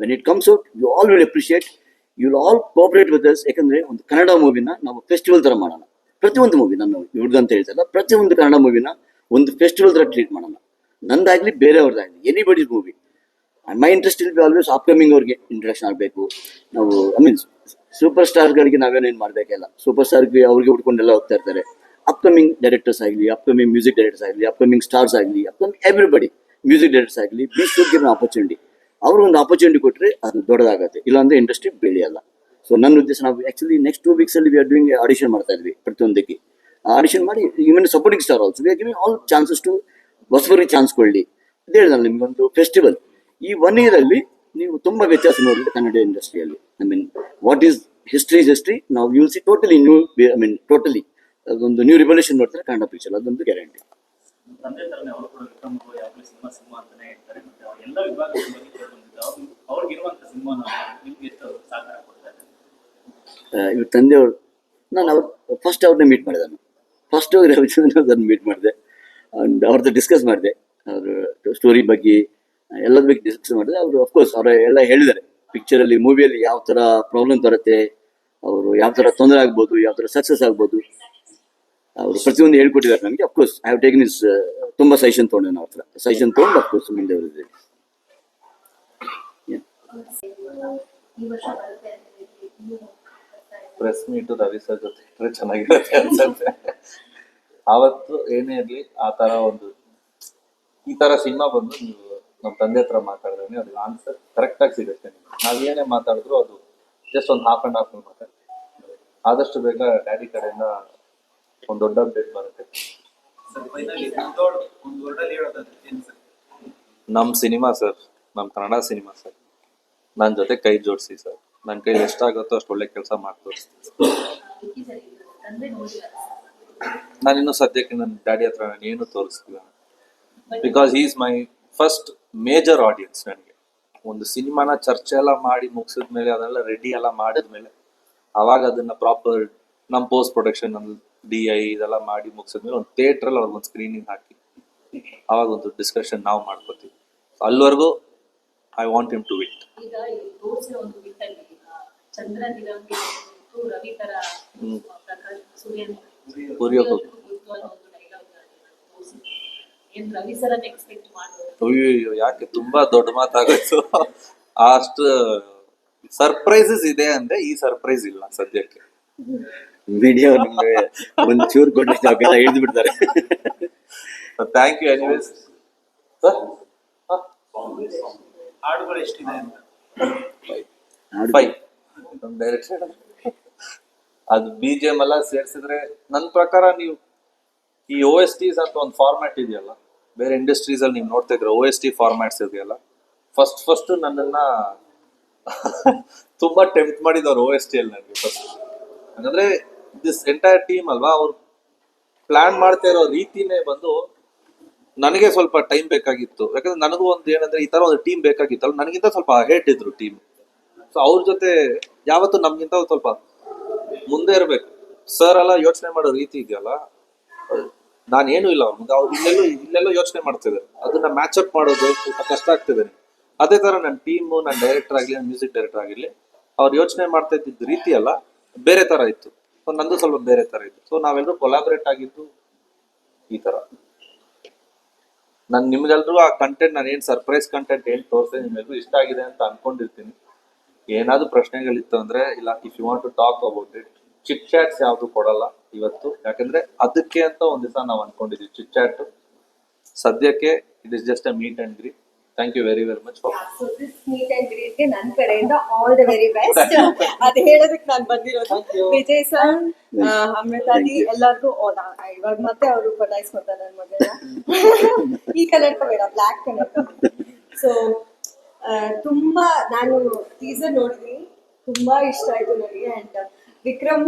When it comes out you all will appreciate you will all cooperate with us ಒಂದು ಕನ್ನಡ ಮೂವಿನ ನಾವು ಫೆಸ್ಟಿವಲ್ ಥರ ಮಾಡೋಣ. ಪ್ರತಿಯೊಂದು ಮೂವಿ ನಾನು ಅಂತ ಹೇಳ್ತಲ್ಲ ಪ್ರತಿಯೊಂದು ಕನ್ನಡ ಮೂವಿನ ಒಂದು ಫೆಸ್ಟಿವಲ್ ಥರ ಟ್ರೀಟ್ ಮಾಡೋಣ ನಂದಾಗ್ಲಿ ಬೇರೆಯವ್ರದ್ದಾಗಲಿ anybody movie my interest will be always upcoming ಅವ್ರಿಗೆ ಇಂಟ್ರಡಕ್ಷನ್ ಆಗಬೇಕು. ನಾವು ಐ ಮೀನ್ಸ್ ಸೂಪರ್ ಸ್ಟಾರ್ಗಳಿಗೆ ನಾವೇನೇನು ಮಾಡಬೇಕಲ್ಲ ಸೂಪರ್ ಸ್ಟಾರ್ಗೆ ಅವ್ರಿಗೆ ಹುಡ್ಕೊಂಡೆಲ್ಲ ಹೋಗ್ತಾ ಇರ್ತಾರೆ. ಅಪ್ಕಮಿಂಗ್ ಡೈರೆಕ್ಟರ್ಸ್ ಆಗಲಿ ಅಪ್ಕಮಿಂಗ್ ಮ್ಯೂಸಿಕ್ ಡೈರೆಕ್ಟರ್ಸ್ ಆಗಲಿ ಅಪ್ಕಮಿಂಗ್ ಸ್ಟಾರ್ಸ್ ಆಗಲಿ ಅಪ್ಕಮಿಂಗ್ ಎವ್ರಿಬಡಿ ಮ್ಯೂಸಿಕ್ ಡೈರೆಕ್ಟರ್ಸ್ ಆಗಲಿ ಬಿ ಶುಡ್ ಗಿವ್ ಆಪರ್ಚುನಿಟಿ ಅವ್ರಿಗೊಂದು ಒಂದು ಆಪರ್ಚುನಿಟಿ ಕೊಟ್ಟರೆ ಅದು ದೊಡ್ಡದಾಗುತ್ತೆ. ಇಲ್ಲಾಂದರೆ ಇಂಡಸ್ಟ್ರಿ ಬೆಳೆಯಲ್ಲ. ಸೊ ನನ್ನ ಉದ್ದೇಶ ನಾವು ಆಕ್ಚುಲಿ ನೆಕ್ಸ್ಟ್ ಟೂ ವೀಕ್ಸಲ್ಲಿ ವಿ ಆರ್ ಡೂಯಿಂಗ್ ಆಡಿಷನ್ ಮಾಡ್ತಾ ಇದ್ವಿ ಪ್ರತಿಯೊಂದಕ್ಕೆ. ಆಡಿಷನ್ ಮಾಡಿ even supporting star also we are giving all chances to ಹೊಸಬರಿಗೆ chance ಕೊಡಲಿ ಅಂತ ಹೇಳಿದ್ರೆ ನಿಮ್ಗೊಂದು ಫೆಸ್ಟಿವಲ್ ಈ ಒನ್ ಇಯರಲ್ಲಿ ನೀವು ತುಂಬ ವ್ಯತ್ಯಾಸ ನೋಡಿದ್ರೆ ಕನ್ನಡ ಇಂಡಸ್ಟ್ರಿಯಲ್ಲಿ I mean what is history is history ನಾವು you see totally new I mean totally ಅದೊಂದು ನ್ಯೂ ರಿವಲ್ಯೂಷನ್ ನೋಡ್ತಾರೆ ಕನ್ನಡ ಪಿಕ್ಚರ್ ಅದೊಂದು ಗ್ಯಾರಂಟಿ ಸಿನಿಮಾ ಸಿನಿಮಾ ಅಂತಾನೆ ಹೇಳ್ತಾರೆ. ಮತ್ತೆ ಎಲ್ಲ ವಿಭಾಗದ ಬಗ್ಗೆ ಅವ್ರಿಗಿರುವಂತ ಸಿನಿಮಾ ನಿಮ್ಗೆ ಎಷ್ಟು ಸಹಕಾರ ಇವ್ರ ತಂದೆಯವರು, ನಾನು ಅವ್ರು ಫಸ್ಟ್ ಅವ್ರನ್ನ ಮೀಟ್ ಮಾಡಿದೆ ನಾನು. ಫಸ್ಟ್ ಹೋಗಿ ರವಿಚಂದ್ರನ್ ಮೀಟ್ ಮಾಡಿದೆ. ಅಂಡ್ ಅವ್ರದ್ದು ಡಿಸ್ಕಸ್ ಮಾಡಿದೆ. ಅವ್ರ ಸ್ಟೋರಿ ಬಗ್ಗೆ, ಎಲ್ಲದ ಬಗ್ಗೆ ಡಿಸ್ಕಸ್ ಮಾಡಿದೆ. ಅವರು ಅಫ್ಕೋರ್ಸ್ ಅವರು ಎಲ್ಲ ಹೇಳಿದ್ದಾರೆ. ಪಿಕ್ಚರಲ್ಲಿ ಮೂವಿಯಲ್ಲಿ ಯಾವ ಥರ ಪ್ರಾಬ್ಲಮ್ ಬರುತ್ತೆ, ಅವರು ಯಾವ ಥರ ತೊಂದರೆ ಆಗ್ಬೋದು, ಯಾವ ಥರ ಸಕ್ಸಸ್ ಆಗ್ಬೋದು. ಅವರು ಪ್ರತಿಯೊಂದು ಹೇಳ್ಕೊಟ್ಟಿದ್ದಾರೆ ನನಗೆ of course I have taken is ತುಂಬ ಸೈಷನ್ ತೊಗೊಂಡೆ ನಾನು ಅವ್ರ ಹತ್ರ. ಸಜೆಷನ್ ತೊಗೊಂಡು ಅಫ್ಕೋರ್ಸ್ ಮುಂದೆ ಹೋಗಿದ್ದೆ ಈ ವರ್ಷ ಬರುತ್ತೆ ಪ್ರೆಸ್ ಮೀಟ್ ರವಿ ಸರ್ ಜೊತೆ ಇಟ್ಟರೆ ಚೆನ್ನಾಗಿರುತ್ತೆ ಅನ್ಸುತ್ತೆ. ಅವತ್ತು ಏನೇ ಇರಲಿ ಆ ತರ ಒಂದು ಈ ತರ ಸಿನಿಮಾ ಬಂದು ನೀವು ನಮ್ಮ ತಂದೆ ಹತ್ರ ಮಾತಾಡಿದ್ರೆ ಅದು ಆನ್ಸರ್ ಕರೆಕ್ಟ್ ಆಗಿ ಸಿಗುತ್ತೆ ನಿಮ್ಗೆ. ನಾವ್ ಏನೇ ಮಾತಾಡಿದ್ರು ಅದು ಜಸ್ಟ್ ಒಂದು ಹಾಫ್ ಅಂಡ್ ಹಾಫ್ ಮಾತಾಡ್ತೀವಿ. ಆದಷ್ಟು ಬೇಗ ಡ್ಯಾಡಿ ಕಡೆಯಿಂದ ಒಂದು ದೊಡ್ಡ ಅಪ್ಡೇಟ್ ಬರುತ್ತೆ. ಸರ್ ಫೈನಲಿ ಮುಂದೋಡ್ ಒಂದು ವರ್ಡಲ್ಲಿ ಸರ್ ನಮ್ ಸಿನಿಮಾ ಸರ್ ನಮ್ಮ ಕನ್ನಡ ಸಿನಿಮಾ ಸರ್ ನನ್ನ ಜೊತೆ ಕೈ ಜೋಡಿಸಿ ಸರ್ ನನ್ನ ಕೈಲಿ ಎಷ್ಟಾಗುತ್ತೋ ಅಷ್ಟು ಒಳ್ಳೆ ಕೆಲಸ ಮಾಡಿ ತೋರಿಸ್ತೀನಿ ವಿಕ್ಕಿ ಸರ್ ತಂದೆ ನೋಡಿದ್ದಾರೆ ನಾನು ಇನ್ನೂ ಸದ್ಯಕ್ಕೆ ನನ್ನ ಡ್ಯಾಡಿ ಹತ್ರ ನಾನು ಏನು ತೋರಿಸ್ತಿಲ್ಲ. Because is my first major audience ನನಗೆ. ಒಂದು ಸಿನಿಮಾನ ಚರ್ಚೆ ಎಲ್ಲ ಮಾಡಿ ಮುಗಿಸಿದ ಮೇಲೆ ಅದೆಲ್ಲ ರೆಡಿ ಎಲ್ಲ ಮಾಡಿದ್ಮೇಲೆ ಅವಾಗ ಅದನ್ನ ಪ್ರಾಪರ್ ನಮ್ಮ ಪೋಸ್ಟ್ ಪ್ರೊಡಕ್ಷನ್ ಡಿ ಐ ಇದೆಲ್ಲ ಮಾಡಿ ಮುಗಿಸಿದ್ಮೇಲೆ ಒಂದು ಥಿಯೇಟ್ರಲ್ಲಿ ಅವ್ರಿಗೊಂದು ಸ್ಕ್ರೀನಿಂಗ್ ಹಾಕಿ ಅವಾಗ ಒಂದು ಡಿಸ್ಕಷನ್ ನಾವು ಮಾಡ್ಕೋತೀವಿ. ಅಲ್ಲಿವರೆಗೂ I want him to wait ಈಗ ಈ ತೋರಿಸಿರೋ ಒಂದು ಬಿಟ್ಟಲ್ಲಿ ಚಂದ್ರನಿರಂಗೆ ರವಿ ತರ ಹ್ಮ್. ಪ್ರಕಾಶ್ ಸೂರ್ಯನ್ ಉರಿಯೋಕು. ಗುದ್ದು ಅನ್ನೋ ಒಂದು ಡೈಲಾಗ್ ತೋರಿಸಿದ್ರು ಏನ್ ರವಿ ಸರ್ ಎಕ್ಸ್ಪೆಕ್ಟ್ ಮಾಡ್ಬೋದು? ಅಯ್ಯೋ ಯಾಕೆ ತುಂಬಾ ದೊಡ್ಡ ಮಾತಾಗೋಯ್ತು? ಅಷ್ಟು ಸರ್ಪ್ರೈಸಸ್ ಇದೆ ಅಂದ್ರೆ ಈ ಸರ್ಪ್ರೈಸ್ ಇಲ್ಲ ಸದ್ಯಕ್ಕೆ. ವಿಡಿಯೋ ನಿಮ್ಗೆ ಒಂದು ಚೂರು ಕೊಟ್ಟರೆ ಸಾಕು ಹಿಡಿದು ಬಿಡ್ತಾರೆ ಥ್ಯಾಂಕ್ ಯು ಎನಿವೇಸ್ ಸರ್ ಹಾಡುಗಳು ಎಷ್ಟಿದೆ ಅಂತ? ಫೈವ್ ಅದು ಬಿ ಜಿ ಎಂ ಎಲ್ಲ ಸೇರ್ಸಿದ್ರೆ ನನ್ನ ಪ್ರಕಾರ ನೀವು ಈ ಓ ಎಸ್ ಟೀಸ್ ಅಂತ ಒಂದು ಫಾರ್ಮ್ಯಾಟ್ ಇದೆಯಲ್ಲ, ಬೇರೆ ಇಂಡಸ್ಟ್ರೀಸ್ ಅಲ್ಲಿ ನೀವು ನೋಡ್ತಾ ಇದ್ರೆ ಓ ಎಸ್ ಟಿ ಫಾರ್ಮ್ಯಾಟ್ಸ್ ಇದೆಯಲ್ಲ ಫಸ್ಟ್ ಫಸ್ಟ್ ನನ್ನನ್ನ ತುಂಬಾ ಟೆಂಪ್ಟ್ ಮಾಡಿದವ್ರು ಓ ಎಸ್ ಟಿ ಅಲ್ಲಿ ನನಗೆ ಫಸ್ಟ್ ಹಂಗಂದ್ರೆ ದಿಸ್ ಎಂಟೈರ್ ಟೀಮ್ ಅಲ್ವಾ, ಅವ್ರು ಪ್ಲಾನ್ ಮಾಡ್ತಾ ಇರೋ ರೀತಿನೇ ಬಂದು ನನಗೆ ಸ್ವಲ್ಪ ಟೈಮ್ ಬೇಕಾಗಿತ್ತು. ಯಾಕಂದ್ರೆ ನನಗೂ ಒಂದು ಏನಂದ್ರೆ ಈ ತರ ಒಂದು ಟೀಮ್ ಬೇಕಾಗಿತ್ತಲ್ಲ, ನನಗಿಂತ ಸ್ವಲ್ಪ ಹೇಟ್ ಇದ್ರು ಟೀಮ್ ಸೊ ಅವ್ರ ಜೊತೆ ಯಾವತ್ತು ನಮ್ಗಿಂತ ಸ್ವಲ್ಪ ಮುಂದೆ ಇರ್ಬೇಕು. ಸರ್ ಎಲ್ಲ ಯೋಚನೆ ಮಾಡೋ ರೀತಿ ಇದೆಯಲ್ಲ? ನಾನೇನು ಇಲ್ಲ ಅವ್ರ ಮುಂದೆ ಅವ್ರು ಇಲ್ಲೆಲ್ಲೂ, ಇಲ್ಲೆಲ್ಲೋ ಯೋಚನೆ ಮಾಡ್ತಿದ್ದಾರೆ. ಅದನ್ನ ಮ್ಯಾಚ್ ಅಪ್ ಮಾಡೋದು ಸ್ವಲ್ಪ ಕಷ್ಟ ಆಗ್ತಿದೆ. ಅದೇ ತರ ನನ್ನ ಟೀಮು ನನ್ನ ಡೈರೆಕ್ಟರ್ ಆಗಲಿ ನನ್ನ ಮ್ಯೂಸಿಕ್ ಡೈರೆಕ್ಟರ್ ಆಗಿರ್ಲಿ, ಅವ್ರು ಯೋಚನೆ ಮಾಡ್ತಾ ಇದ್ದಿದ್ದ ರೀತಿ ಅಲ್ಲ, ಬೇರೆ ತರ ಇತ್ತು. ಸೊ ನಂದು ಸ್ವಲ್ಪ ಬೇರೆ ತರ ಇತ್ತು. ಸೊ ನಾವೆಲ್ಲರೂ ಕೊಲಾಬ್ರೇಟ್ ಆಗಿದ್ದು ಈ ತರ. ನಾನು ನಿಮ್ಗೆಲ್ರಿಗೂ ಆ ಕಂಟೆಂಟ್ ನಾನು ಏನು ಸರ್ಪ್ರೈಸ್ ಕಂಟೆಂಟ್ ಏನ್ ತೋರಿಸಿದೆ ನಿಮ್ಗೆಲ್ರಿಗೂ ಇಷ್ಟ ಆಗಿದೆ ಅಂತ ಅನ್ಕೊಂಡಿರ್ತೀನಿ. ಏನಾದ್ರು ಪ್ರಶ್ನೆಗಳಿತ್ತು ಅಂದ್ರೆ ಇಲ್ಲ if you want to talk about it chit chats ಯಾವ್ದು ಕೊಡಲ್ಲ ಇವತ್ತು. ಯಾಕಂದ್ರೆ ಅದಕ್ಕೆ ಅಂತ ಒಂದ್ ದಿವಸ ನಾವು ಅನ್ಕೊಂಡಿದ್ವಿ ಚಿಟ್ ಚಾಟ್ ಸದ್ಯಕ್ಕೆ it is just a meet and greet thank you very very much so this meet and ಗ್ರೀಟ್ಗೆ ನನ್ನ ಕಡೆಯಿಂದ ಆಲ್ ದ ವೆರಿ ಬೆಸ್ಟ್ ಅದ್ ಹೇಳೋದಕ್ಕೆ ನಾನು ಬಂದಿರೋದು. ವಿಜಯ್ ಸರ್ ಅಮೃತಾದಿ ಎಲ್ಲರಿಗೂ ಇವಾಗ ಮತ್ತೆ ಅವರು ಬದಲಾಯಿಸ್ಕೊತಾರೆ ನನ್ನ ಮಗನ. <laughs> ಈ ಕಲರ್ ಬೇಡ ಬ್ಲಾಕ್ ಕಲರ್ ಸೊ ತುಂಬಾ ನಾನು ಟೀಸರ್ ನೋಡಿದೀನಿ. ತುಂಬಾ ಇಷ್ಟ ಆಯ್ತು ನನಗೆ ಅಂಡ್ ವಿಕ್ರಮ್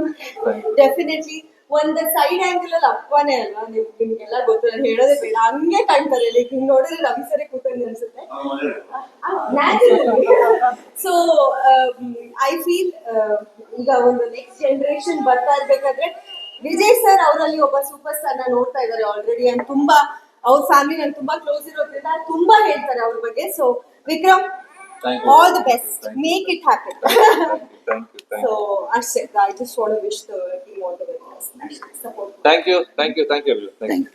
ಡೆಫಿನೆಟ್ಲಿ ಒಂದು ಸೈಡ್ ಆ್ಯಂಗಲ್ ಅಲ್ಲಿ ಅಪ್ಪನೇ ಅಲ್ವಾ? ನೀವು ನಿಮ್ಗೆಲ್ಲ ಗೊತ್ತಿಲ್ಲ ಹೇಳೋದೇ ಬೇಡ. ಹಂಗೆ ಕಾಣ್ತಾರೆ. ಲೈಕ್ ಹಿಂಗ್ ನೋಡಿದ್ರೆ ರವಿ ಸರಿ ಕೂತಂಗೆ ಅನ್ಸುತ್ತೆ. ಸೊ ಐ ಫೀಲ್ ಈಗ ಒಂದು ನೆಕ್ಸ್ಟ್ ಜನ್ರೇಷನ್ ಬರ್ತಾ ಇರ್ಬೇಕಾದ್ರೆ ವಿಜಯ್ ಸರ್ ಅವರಲ್ಲಿ ಒಬ್ಬ ಸೂಪರ್ ಸ್ಟಾರ್ನ ನೋಡ್ತಾ ಇದ್ದಾರೆ ಆಲ್ರೆಡಿ ಅಂಡ್ ತುಂಬಾ, ಅವ್ರ ಫ್ಯಾಮಿಲಿ ನನ್ ತುಂಬಾ ಕ್ಲೋಸ್ ಇರೋದ್ರಿಂದ ತುಂಬಾ ಹೇಳ್ತಾರೆ ಅವ್ರ ಬಗ್ಗೆ. So Vikram, all the best. Thank Make it happen. thank you. Thank <laughs> so, I just want to wish the team all the best. Thank you. Thank you. Thank you. Thank, thank you.